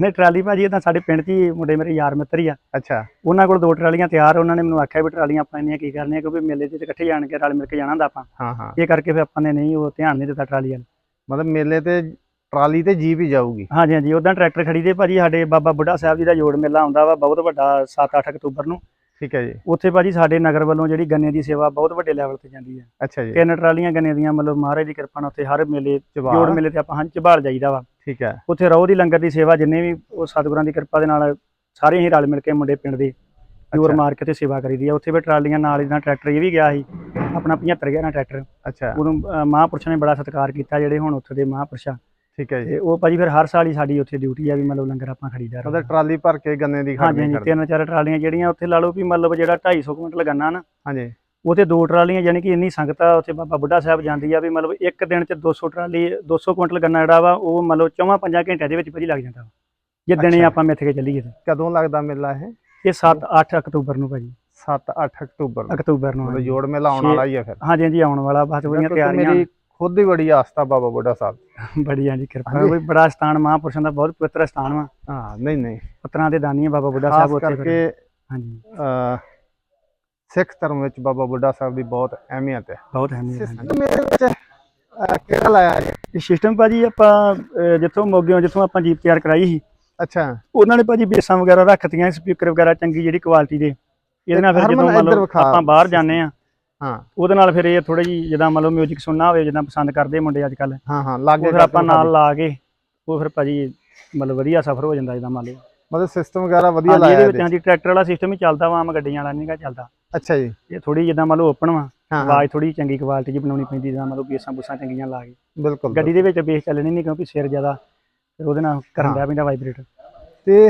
B: ਨਹੀਂ ਟਰਾਲੀ ਭਾਜੀ ਇਹ ਤਾਂ ਸਾਡੇ ਪਿੰਡ 'ਚ ਹੀ ਮੁੰਡੇ ਮੇਰੇ ਯਾਰ ਮਿੱਤਰ ਹੀ ਆ।
A: ਅੱਛਾ।
B: ਉਹਨਾਂ ਕੋਲ ਦੋ ਟਰਾਲੀਆਂ ਤਿਆਰ ਉਹਨਾਂ ਨੇ ਮੈਨੂੰ ਆਖਿਆ ਵੀ ਟਰਾਲੀਆਂ ਆਪਾਂ ਇੰਨੀਆਂ ਕੀ ਕਰਨੀਆਂ ਕਿਉਂਕਿ ਮੇਲੇ 'ਚ ਇਕੱਠੇ ਜਾਣ ਕੇ ਰਲ ਮਿਲ ਕੇ ਜਾਣਾ ਹੁੰਦਾ ਆਪਾਂ।
A: ਹਾਂ ਹਾਂ।
B: ਇਹ ਕਰਕੇ ਫਿਰ ਆਪਾਂ ਨੇ ਨਹੀਂ ਉਹ ਧਿਆਨ ਨਹੀਂ ਦਿੱਤਾ ਟਰਾਲੀ ਵੱਲ।
A: ਮਤਲਬ ਮੇਲੇ ਤੇ ਟਰਾਲੀ ਤੇ ਜੀਪ ਹੀ ਜਾਊਗੀ।
B: ਹਾਂਜੀ ਹਾਂਜੀ ਉਦਾਂ ਟਰੈਕਟਰ ਖੜੀ ਦੇ ਭਾਜੀ ਸਾਡੇ ਬਾਬਾ ਬੁੱਢਾ ਸਾਹਿਬ ਜੀ ਦਾ ਜੋੜ ਮੇਲਾ ਆਉਂਦਾ ਵਾ ਬਹੁਤ ਵੱਡਾ 7-8 ਅਕਤੂਬਰ ਨੂੰ।
A: ਠੀਕ ਹੈ ਜੀ।
B: ਉੱਥੇ ਭਾਜੀ ਸਾਡੇ ਨਗਰ ਵੱਲੋਂ ਜਿਹੜੀ ਗੰਨੇ ਦੀ ਸੇਵਾ ਬਹੁਤ ਵੱਡੇ ਲੈਵਲ ਤੇ ਜਾਂਦੀ ਹੈ।
A: ਅੱਛਾ ਜੀ।
B: ਤਿੰਨ ਟਰਾਲੀਆਂ ਗੰਨੇ ਦੀਆਂ ਮਤਲਬ ਮਹਾਰਾਜ ਦੀ ਕਿਰਪਾ ਨਾਲ ਉੱਥੇ ਹਰ ਮੇਲੇ ਜੋੜ ਮੇਲੇ ਤੇ ਆਪਾਂ ਹਾਂ ਝਬਾਲ ਜਾਈਦਾ ਵਾ।
A: ਠੀਕ ਹੈ।
B: ਉੱਥੇ ਰੋਹ ਦੀ ਲੰਗਰ ਦੀ ਸੇਵਾ ਜਿੰਨੇ ਵੀ ਉਹ ਸਤਿਗੁਰਾਂ ਦੀ ਕਿਰਪਾ ਦੇ ਨਾਲ ਸਾਰੇ ਹੀ ਰਲ ਮਿਲ ਕੇ ਮੁੰਡੇ ਪਿੰਡ ਦੇ ਜੋਰ। ਮਾਰ ਕੇ ਤੇ ਸੇਵਾ ਕਰੀਦੀ ਆ। ਉੱਥੇ ਵੀ ਟਰਾਲੀਆਂ ਨਾਲ ਇਹਦਾ ਟਰੈਕਟਰ ਇਹ ਵੀ ਗਿਆ ਸੀ ਆਪਣਾ 75 11 ਟਰੈਕਟਰ।
A: ਅੱਛਾ।
B: ਉਦੋਂ ਮਹਾਂਪੁਰਸ਼ਾਂ ਨੇ ਬੜਾ ਸਤਿਕਾਰ ਕੀਤਾ ਜਿਹੜੇ ਹੁਣ ਉੱਥੇ ਦੇ ਮਹਾਂਪੁਰਸ਼।
A: ਠੀਕ ਹੈ ਜੀ।
B: ਤੇ ਉਹ ਭਾਜੀ ਫਿਰ ਹਰ ਸਾਲ ਹੀ ਸਾਡੀ ਉੱਥੇ ਡਿਊਟੀ ਆ ਵੀ ਮਤਲਬ ਲੰਗਰ ਆਪਾਂ ਖੜੀਦਾ
A: ਮਤਲਬ
B: ਰਹਿੰਦਾ।
A: ਟਰਾਲੀ ਭਰ ਕੇ ਗੰਨੇ ਦੀ ਖੜਨੀ
B: ਹਾਂਜੀ ਤਿੰਨ ਚਾਰ ਟਰਾਲੀਆਂ ਜਿਹੜੀਆਂ ਉੱਥੇ ਲਾ ਲਓ ਵੀ ਮਤਲਬ ਜਿਹੜਾ 250 ਕੁਇੰਟਲ ਗੰਨਾ ਨਾ
A: ਹਾਂਜੀ।
B: ਉਥੇ ਦੋ ਟਰਾਲੀਆਂ ਯਾਨੀ ਕਿ ਇੰਨੀ ਸੰਗਤ ਆ ਉੱਥੇ ਬਾਬਾ ਬੁੱਢਾ ਸਾਹਿਬ ਜਾਂਦੀ ਆ ਵੀ ਮਤਲਬ ਇੱਕ ਦਿਨ ਚ 200 ਟਰਾਲੀ 200 ਕੁਇੰਟਲ ਗੰਨਾ ਜਿਹੜਾ ਵਾ ਉਹ ਮਤਲਬ ਚੌਵਾਂ ਪੰਜਾਂ ਘੰਟਿਆਂ ਦੇ ਵਿੱਚ ਭਾਜੀ ਲੱਗ ਜਾਂਦਾ ਵਾ। ਜੇ ਦਿਨੇ। ਆਪਾਂ ਮਿੱਥ ਕੇ ਚੱਲੀਏ
A: ਕਦੋਂ ਲੱਗਦਾ ਮੇਲਾ ਇਹ?
B: ਇਹ 7 8 ਅਕਤੂਬਰ ਨੂੰ ਭਾਜੀ।
A: 7-8 ਅਕਤੂਬਰ
B: ਅਕਤੂਬਰ ਨੂੰ।
A: ਜੋੜ ਮੇਲਾ ਆਉਣ ਵਾਲਾ ਹੀ ਆ ਫਿਰ।
B: ਹਾਂਜੀ ਹਾਂਜੀ ਆਉਣ ਵਾਲਾ ਬਸ ਉਹਦੀਆਂ ਤਿਆਰੀਆਂ
A: ਮੇਰੀ ਖੁਦ ਦੀ ਬੜੀ ਆਸਥਾ ਬਾਬਾ ਬੁੱਢਾ ਸਾਹਿਬ
B: ਬੜੀਆਂ ਜੀ ਕਿਰਪਾ
A: ਹਾਂਜੀ।
B: ਕੋਈ ਬੜਾ ਸਥਾਨ ਮਹਾਂਪੁਰਸ਼ਾਂ ਦਾ ਬਹੁਤ ਪਵਿੱਤਰ ਸਥਾਨ ਵਾ।
A: ਹਾਂ ਨਹੀਂ ਨਹੀਂ।
B: ਪਤਰਾਂ ਦੇ ਦਾਨੀ ਬਾਬਾ ਬੁੱਢਾ ਸਾਹਿਬ ਉੱਥੇ
A: ਕਰਕੇ
B: ਹਾਂਜੀ।
A: ਸਿੱਖ ਧਰਮ ਵਿੱਚ ਬਾਬਾ ਬੁੱਢਾ ਸਾਹਿਬ ਦੀ ਬਹੁਤ ਅਹਿਮੀਅਤ ਹੈ।
B: ਬਹੁਤ ਅਹਿਮੀਅਤ ਹੈ
A: ਵਿੱਚ ਕਿਹੜਾ ਲਾਇਆ ਜੀ?
B: ਇਹ ਸਿਸਟਮ ਭਾਜੀ ਆਪਾਂ ਜਿੱਥੋਂ ਮੋਗਿਓ ਜਿੱਥੋਂ ਆਪਾਂ ਜੀਪ ਤਿਆਰ ਕਰਾਈ ਸੀ
A: ਅੱਛਾ।
B: ਉਹਨਾਂ ਨੇ ਭਾਜੀ ਬੇਸਾਂ ਵਗੈਰਾ ਰੱਖਤੀਆਂ ਸਪੀਕਰ ਵਗੈਰਾ ਚੰਗੀ ਜਿਹੜੀ ਕੁਆਲਿਟੀ ਦੇ। ਇਹਦੇ ਨਾਲ ਫਿਰ ਜਦੋਂ ਮੰਨ ਲਓ ਆਪਾਂ ਬਾਹਰ ਜਾਂਦੇ ਆ
A: ਹਾਂ।
B: ਉਹਦੇ ਨਾਲ ਫਿਰ ਇਹ ਥੋੜੀ ਜਿਹੀ ਜਿੱਦਾਂ ਮੰਨ ਲਓ 뮤직 ਸੁਣਨਾ ਹੋਵੇ ਜਿੱਦਾਂ ਪਸੰਦ ਕਰਦੇ ਮੁੰਡੇ ਅੱਜ ਕੱਲ
A: ਹਾਂ ਹਾਂ ਲਾਗੇ
B: ਉਹ ਫਿਰ
A: ਕਰਕੇ
B: ਆਪਾਂ
A: ਵਿਖਾ
B: ਨਾਲ
A: ਦਿਓ।
B: ਲਾ ਕੇ ਉਹ ਫਿਰ ਭਾਜੀ ਮਤਲਬ ਵਧੀਆ ਸਫ਼ਰ ਹੋ ਜਾਂਦਾ ਜਿੱਦਾਂ ਮੰਨ ਲਓ।
A: ਮਤਲਬ ਸਿਸਟਮ ਵਗੈਰਾ ਵਧੀਆ ਲਾਇਆ
B: ਇਹਦੇ ਵਿੱਚ ਹਾਂਜੀ ਟਰੈਕਟਰ ਵਾਲਾ ਸਿਸਟਮ ਹੀ ਚੱਲਦਾ ਵਾ ਆਮ ਗੱਡੀਆਂ ਵਾਲਾ ਨਹੀਂਗਾ ਚੱਲਦਾ।
A: ਅੱਛਾ ਜੀ।
B: ਇਹ ਥੋੜੀ ਜਿੱਦਾਂ ਮੰਨ ਲਓ ਓਪਨ ਵਾ ਆਵਾਜ਼ ਥੋੜੀ ਚੰਗੀ ਕੁਆਲਿਟੀ ਦੀ ਬਣਾਉਣੀ ਪੈਂਦੀ ਜਿੱਦਾਂ ਮੰਨ ਲਓ ਬੇਸਾਂ ਬੁੱਸਾਂ ਚੰਗੀਆਂ ਲਾ ਕੇ।
A: ਬਿਲਕੁਲ
B: ਗੱਡੀ ਦੇ ਵਿੱਚ ਬੇਸ ਚੱਲਣੀ ਨਹੀਂ ਕਿਉਂਕਿ ਸਿਰ ਜ਼ਿਆਦਾ ਫਿਰ ਉਹਦੇ ਨਾਲ ਕਰਨ। ਦਾ ਪੈਂਦਾ ਵਾਈਬ੍ਰੇਟ
A: ਤੇ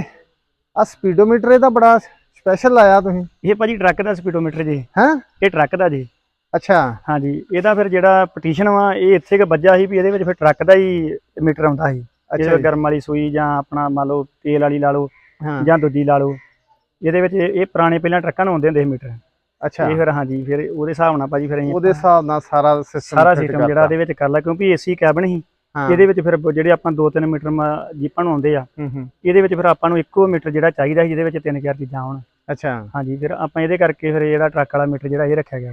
A: ਆ ਸਪੀਡੋਮੀਟਰ ਇਹਦਾ ਬੜਾ ਸਪੈਸ਼ਲ ਲਾਇਆ ਤੁਸੀਂ?
B: ਇਹ ਭਾਜੀ ਟਰੱਕ ਦਾ ਸਪੀਡੋਮੀਟਰ ਜੀ।
A: ਹੈਂ?
B: ਇਹ ਟਰੱਕ ਦਾ ਜੀ।
A: ਅੱਛਾ।
B: ਹਾਂਜੀ ਇਹਦਾ ਫਿਰ ਜਿਹੜਾ ਪਟੀਸ਼ਨ ਵਾ ਇਹ ਇੱਥੇ ਕਿ ਵੱਜਾ ਸੀ ਵੀ ਇਹਦੇ ਵਿੱਚ ਫਿਰ ਟਰੱਕ ਦਾ ਹੀ ਮੀਟਰ ਆਉਂਦਾ ਸੀ।
A: ਅੱਛਾ।
B: ਗਰਮ ਵਾਲੀ ਸੂਈ ਜਾਂ ਆਪਣਾ ਮੰਨ ਲਓ ਤੇਲ ਵਾਲੀ ਲਾ ਲਓ
A: ਹਾਂ।
B: ਜਾਂ ਦੂਜੀ ਲਾ ਲਓ। ਇਹਦੇ ਵਿੱਚ ਇਹ ਪੁਰਾਣੇ ਪਹਿਲਾਂ ਟਰੱਕਾਂ ਨੂੰ ਆਉਂਦੇ ਹੁੰਦੇ ਸੀ ਮੀਟਰ
A: ਅੱਛਾ।
B: ਇਹ ਫਿਰ ਹਾਂਜੀ ਫਿਰ ਉਹਦੇ ਹਿਸਾਬ ਨਾਲ ਭਾਜੀ ਫਿਰ
A: ਉਹਦੇ ਹਿਸਾਬ ਨਾਲ ਸਾਰਾ ਸਿਸਟਮ
B: ਸਾਰਾ ਸਿਸਟਮ ਜਿਹੜਾ ਇਹਦੇ ਵਿੱਚ ਕਰ ਲਿਆ ਕਿਉਂਕਿ ਏਸੀ ਕੈਬਨ ਸੀ। ਇਹਦੇ ਵਿੱਚ ਫਿਰ ਜਿਹੜੇ ਆਪਾਂ 2-3 ਮੀਟਰ ਜੀਪਾਂ ਨੂੰ ਆਉਂਦੇ ਆ ਇਹਦੇ ਵਿੱਚ ਫਿਰ ਆਪਾਂ ਨੂੰ ਇੱਕੋ ਮੀਟਰ ਜਿਹੜਾ ਚਾਹੀਦਾ ਸੀ ਜਿਹਦੇ ਵਿੱਚ ਤਿੰਨ ਚਾਰ ਚੀਜ਼ਾਂ ਆਉਣ
A: ਅੱਛਾ।
B: ਹਾਂਜੀ ਫਿਰ ਆਪਾਂ ਇਹਦੇ ਕਰਕੇ ਫਿਰ ਜਿਹੜਾ ਟਰੱਕ ਵਾਲਾ ਮੀਟਰ ਜਿਹੜਾ ਇਹ ਰੱਖਿਆ ਗਿਆ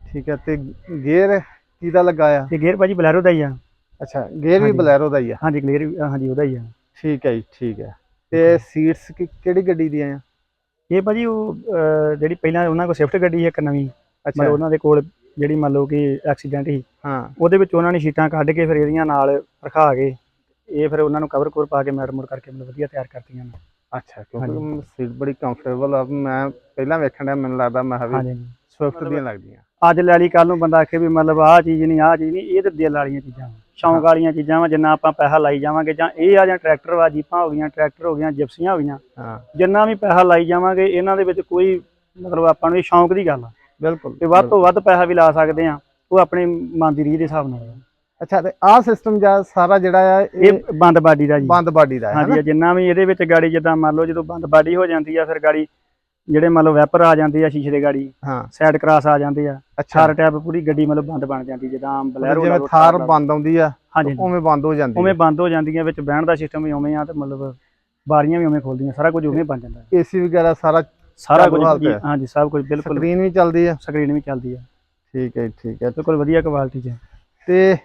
A: ਠੀਕ ਹੈ ਤੇ ਗੇਅਰ ਕਿਹਦਾ ਲੱਗਾ ਆ?
B: ਤੇ ਗੇਅਰ ਭਾਜੀ ਬਲੈਰੋ ਦਾ ਹੀ ਆ।
A: ਅੱਛਾ ਗੇਅਰ ਵੀ। ਬਲੈਰੋ ਦਾ ਹੀ ਆ।
B: ਹਾਂਜੀ ਕਲੀਅਰ ਹਾਂਜੀ ਉਹਦਾ ਹੀ ਆ।
A: ਠੀਕ ਹੈ ਜੀ ਠੀਕ ਹੈ। ਤੇ ਸੀਟਸ ਕਿਹੜੀ ਗੱਡੀ ਦੀਆਂ ਆ?
B: ਇਹ ਭਾਜੀ ਉਹ ਜਿਹੜੀ ਪਹਿਲਾਂ ਉਹਨਾਂ ਕੋਲ ਸਵਿਫਟ ਗੱਡੀ ਹੈ ਇੱਕ ਨਵੀਂ ਮਤਲਬ
A: ਅੱਛਾ
B: ਉਹਨਾਂ ਦੇ ਕੋਲ ਜਿਹੜੀ ਮੰਨ ਲਓ ਕਿ ਐਕਸੀਡੈਂਟ ਸੀ
A: ਹਾਂ।
B: ਉਹਦੇ ਵਿੱਚ ਉਹਨਾਂ ਨੇ ਸ਼ੀਟਾਂ ਕੱਢ ਕੇ ਫਿਰ ਇਹਦੀਆਂ ਨਾਲ ਰਖਾ ਕੇ ਇਹ ਫਿਰ ਉਹਨਾਂ ਨੂੰ ਕਵਰ ਕੋਰ ਪਾ ਕੇ ਮੈਟ ਮੋੜ ਕਰਕੇ ਮਤਲਬ ਵਧੀਆ ਤਿਆਰ ਕਰਤੀਆਂ ਨੇ।
A: ਅੱਛਾ ਕਿਉਂਕਿ ਸੀਟ ਬੜੀ ਕੰਫਰਟੇਬਲ ਆ। ਮੈਂ ਪਹਿਲਾਂ ਵੇਖਣ ਡਿਆ ਮੈਨੂੰ ਲੱਗਦਾ ਮੈਂ ਵੀ ਸਵਿਫਟ ਦੀਆਂ ਲੱਗਦੀਆਂ।
B: ਅੱਜ ਲੈ ਲਈ ਕੱਲ ਨੂੰ ਬੰਦਾ ਆਖੇ ਵੀ ਮਤਲਬ ਆਹ ਚੀਜ਼ ਨਹੀਂ ਆਹ ਚੀਜ਼ ਨਹੀਂ ਇਹ ਤੇ ਦਿਲ ਵਾਲੀਆਂ ਚੀਜ਼ਾਂ। ਸ਼ੌਂਕ ਵਾਲੀਆਂ ਚੀਜ਼ਾਂ ਵਾ ਜਿੰਨਾ ਆਪਾਂ ਪੈਸਾ ਲਾਈ ਜਾਵਾਂਗੇ ਜਾਂ ਇਹ ਆ ਜਾਂ ਟਰੈਕਟਰ ਵਾ ਜੀਪਾਂ ਹੋ ਗਈਆਂ ਟਰੈਕਟਰ ਹੋ ਗਈਆਂ ਜਿਪਸੀਆਂ ਹੋ ਗਈਆਂ
A: ਹਾਂ।
B: ਜਿੰਨਾ ਵੀ ਪੈਸਾ ਲਾਈ ਜਾਵਾਂਗੇ ਇਹਨਾਂ ਦੇ ਵਿੱਚ ਕੋਈ ਮਤਲਬ ਆਪਾਂ ਨੂੰ ਇਹ ਸ਼ੌਂਕ ਦੀ ਗੱਲ ਆ।
A: ਬਿਲਕੁਲ
B: ਤੇ ਵੱਧ ਤੋਂ ਵੱਧ ਪੈਸਾ ਵੀ ਲਾ ਸਕਦੇ ਆ ਉਹ ਆਪਣੀ ਮਨ ਦੀ ਰੀਝ ਦੇ ਹਿਸਾਬ ਨਾਲ।
A: ਅੱਛਾ ਤੇ ਆਹ ਸਿਸਟਮ ਜਾਂ ਸਾਰਾ ਜਿਹੜਾ ਆ ਇਹ
B: ਬੰਦ ਬਾਡੀ ਦਾ ਜੀ।
A: ਬੰਦ ਬਾਡੀ ਦਾ ਹੈ
B: ਹਾਂਜੀ ਜਿੰਨਾ ਵੀ ਇਹਦੇ ਵਿੱਚ ਗਾੜੀ ਜਿੱਦਾਂ ਮੰਨ ਲਓ ਜਦੋਂ ਬੰਦ ਬਾਡੀ ਹੋ ਜਾਂਦੀ ਆ ਫਿਰ ਗਾੜੀ ਜਿਹੜੇ ਮੰਨ ਲਓ ਵੈਪਰ ਆ ਜਾਂਦੇ ਆ ਸ਼ੀਸ਼ੇ ਦੇ ਗਾੜੀ
A: ਹਾਂ।
B: ਸਾਈਡ ਕ੍ਰਾਸ ਆ ਜਾਂਦੇ ਆ। ਥਾਰ ਟੈਬ ਪੂਰੀ ਗੱਡੀ ਮਤਲਬ ਬੰਦ ਬਣ ਜਾਂਦੀ ਜਿੱਦਾਂ ਆਮ ਬਲੈਰੋ
A: ਜਿਵੇਂ ਥਾਰ। ਬੰਦ ਆਉਂਦੀ ਆ ਉਵੇਂ ਬੰਦ ਹੋ ਜਾਂਦੀ
B: ਉਵੇਂ ਬੰਦ ਹੋ ਜਾਂਦੀਆਂ ਵਿੱਚ ਬਹਿਣ ਦਾ ਸਿਸਟਮ ਵੀ ਉਵੇਂ ਆ ਤੇ ਮਤਲਬ ਬਾਰੀਆਂ ਵੀ ਉਵੇਂ ਖੁੱਲਦੀਆਂ ਸਾਰਾ ਕੁਝ ਉਵੇਂ ਬਣ ਜਾਂਦਾ।
A: ਏਸੀ ਵਗੈਰਾ ਸਾਰਾ
B: ਸਾਰਾ ਕੁਝ। ਹਾਂਜੀ ਸਭ ਕੁਝ ਬਿਲਕੁਲ
A: ਸਕਰੀਨ ਵੀ ਚੱਲਦੀ ਆ।
B: ਸਕਰੀਨ ਵੀ ਚੱਲਦੀ ਆ।
A: ਠੀਕ ਹੈ ਠੀਕ ਹੈ।
B: ਬਿਲਕੁਲ ਵਧੀਆ ਕੁਆਲਿਟੀ 'ਚ
A: ਤੇ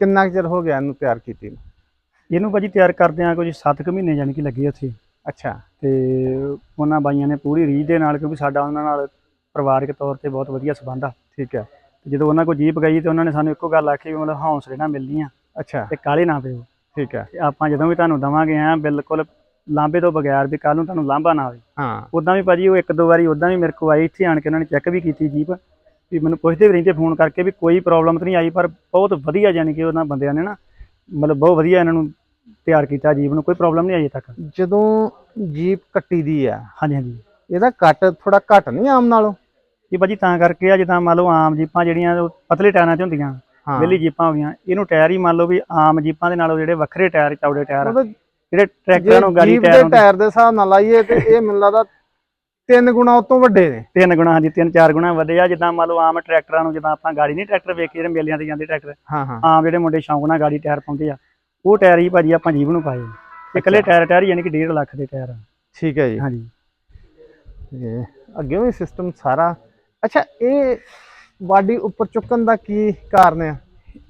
A: ਕਿੰਨਾ ਕੁ ਚਿਰ ਹੋ ਗਿਆ ਇਹਨੂੰ ਤਿਆਰ ਕੀਤੀ ਨੂੰ?
B: ਇਹਨੂੰ ਭਾਜੀ ਤਿਆਰ ਕਰਦੇ ਆ ਕੁਝ 7 ਕੁ ਮਹੀਨੇ ਜਾਨੀ ਕਿ ਲੱਗੇ ਉੱਥੇ।
A: ਅੱਛਾ।
B: ਤੇ ਉਹਨਾਂ ਬਾਈਆਂ ਨੇ ਪੂਰੀ ਰੀਝ ਦੇ ਨਾਲ ਕਿਉਂਕਿ ਸਾਡਾ ਉਹਨਾਂ ਨਾਲ ਪਰਿਵਾਰਕ ਤੌਰ ਤੇ ਬਹੁਤ ਵਧੀਆ ਸਬੰਧ ਆ।
A: ਠੀਕ ਹੈ
B: ਤੇ ਜਦੋਂ ਉਹਨਾਂ ਕੋਲ ਜੀਪ ਗਈ ਤੇ ਉਹਨਾਂ ਨੇ ਸਾਨੂੰ ਇੱਕੋ ਗੱਲ ਆਖੀ ਵੀ ਮਤਲਬ ਹੌਸਲੇ ਨਾਲ ਮਿਲਣੀ ਆ
A: ਅੱਛਾ।
B: ਤੇ ਕਾਲੇ ਨਾ ਪਿਓ।
A: ਠੀਕ ਹੈ
B: ਤੇ ਆਪਾਂ ਜਦੋਂ ਵੀ ਤੁਹਾਨੂੰ ਦਵਾਂਗੇ ਆ ਬਿਲਕੁਲ ਲਾਂਬੇ ਤੋਂ ਬਗੈਰ ਵੀ ਕੱਲ ਨੂੰ ਤੁਹਾਨੂੰ ਲਾਂਭਾ ਨਾ ਆਵੇ।
A: ਹਾਂ।
B: ਉਦਾਂ ਵੀ ਭਾਜੀ ਉਹ ਇੱਕ ਦੋ ਵਾਰੀ ਉਦਾਂ ਵੀ ਮੇਰੇ ਕੋਲ ਆਈ ਇੱਥੇ ਆਣ ਕੇ ਉਹਨਾਂ ਨੇ ਚੈੱਕ ਵੀ ਕੀਤੀ ਜੀਪ। ਵੀ ਮੈਨੂੰ ਪੁੱਛਦੇ ਵੀ ਰਹਿੰਦੇ ਫੋਨ ਕਰਕੇ ਵੀ ਕੋਈ ਪ੍ਰੋਬਲਮ ਤਾਂ ਨਹੀਂ ਆਈ ਪਰ ਬਹੁਤ ਵਧੀਆ ਜਾਨੀ ਕਿ ਉਹਨਾਂ ਬੰਦਿਆਂ ਨੇ ਨਾ ਮਤਲਬ ਬਹੁਤ ਵਧੀਆ ਇਹਨਾਂ ਨੂੰ ਤਿਆਰ ਕੀਤਾ ਜੀਪ ਨੂੰ ਕੋਈ ਪ੍ਰੋਬਲਮ ਨਹੀਂ ਆਈ ਤੱਕ।
A: ਜਦੋਂ ਜੀਪ ਕੱਟੀ ਦੀ ਆ
B: ਹਾਂਜੀ ਹਾਂਜੀ।
A: ਇਹਦਾ ਕੱਟ ਥੋੜਾ ਘੱਟ ਨਹੀਂ ਆਮ ਨਾਲੋਂ?
B: ਇਹ ਭਾਜੀ ਤਾਂ ਕਰਕੇ ਆ ਜਿੱਦਾਂ ਮੰਨ ਲਓ ਆਮ ਜੀਪਾਂ ਜਿਹੜੀਆਂ ਉਹ ਪਤਲੇ ਟਾਇਰਾਂ 'ਚ ਹੁੰਦੀਆਂ ਵਿਹਲੀ ਜੀਪਾਂ ਹੋ ਗਈਆਂ ਇਹਨੂੰ ਟਾਇਰ ਹੀ ਮੰਨ ਲਓ ਵੀ ਆਮ ਜੀਪਾਂ ਦੇ ਨਾਲੋਂ ਜਿਹੜੇ ਵੱਖਰੇ ਟਾਇਰ ਚੌੜੇ ਟਾਇਰ ਜਿਹੜੇ ਟਰੈਕਟਰਾਂ ਨੂੰ ਗਾੜੀ
A: ਦੇ ਟਾਇਰ ਦੇ ਹਿਸਾਬ ਨਾਲ ਲਾਈਏ ਤੇ ਇਹ ਮੈਨੂੰ ਲੱਗਦਾ ਤਿੰਨ ਗੁਣਾ ਤੋਂ ਵੱਡੇ ਨੇ।
B: ਤਿੰਨ ਗੁਣਾ ਹਾਂਜੀ ਤਿੰਨ ਚਾਰ ਗੁਣਾ ਵੱਡੇ ਆ। ਜਿੱਦਾਂ ਮੰਨ ਲਓ ਆਮ ਟਰੈਕਟਰਾਂ ਨੂੰ ਜਿੱਦਾਂ ਆਪਾਂ ਗਾੜੀ ਨਹੀਂ ਟਰੈਕਟਰ ਵੇਖ ਜਿਹੜੇ ਮੇਲਿਆਂ ਤੇ ਜਾਂਦੇ ਟਰੈਕਟਰ।
A: ਹਾਂ ਹਾਂ।
B: ਆਮ ਜਿਹੜੇ ਮੁੰਡੇ ਸ਼ੌਂਕ ਨਾਲ ਗਾੜੀ ਟਾਇਰ ਪਾਉਂਦੇ ਆ ਉਹ ਟਾਇਰ ਹੀ ਭਾਜੀ ਆਪਾਂ ਜੀਪ ਨੂੰ ਪਾਏ। ਇਕੱਲੇ ਟਾਇਰ ਟਾਇਰ ਯਾਨੀ ਕਿ 1.5 ਲੱਖ ਦੇ ਟਾਇਰ।
A: ਠੀਕ ਹੈ ਜੀ।
B: ਹਾਂਜੀ।
A: ਅੱਗੇ ਵੀ ਸਿਸਟਮ ਸਾਰਾ। ਅੱਛਾ ਇਹ ਬਾਡੀ ਉੱਪਰ ਚੁੱਕਣ ਦਾ ਕੀ ਕਾਰਨ ਆ?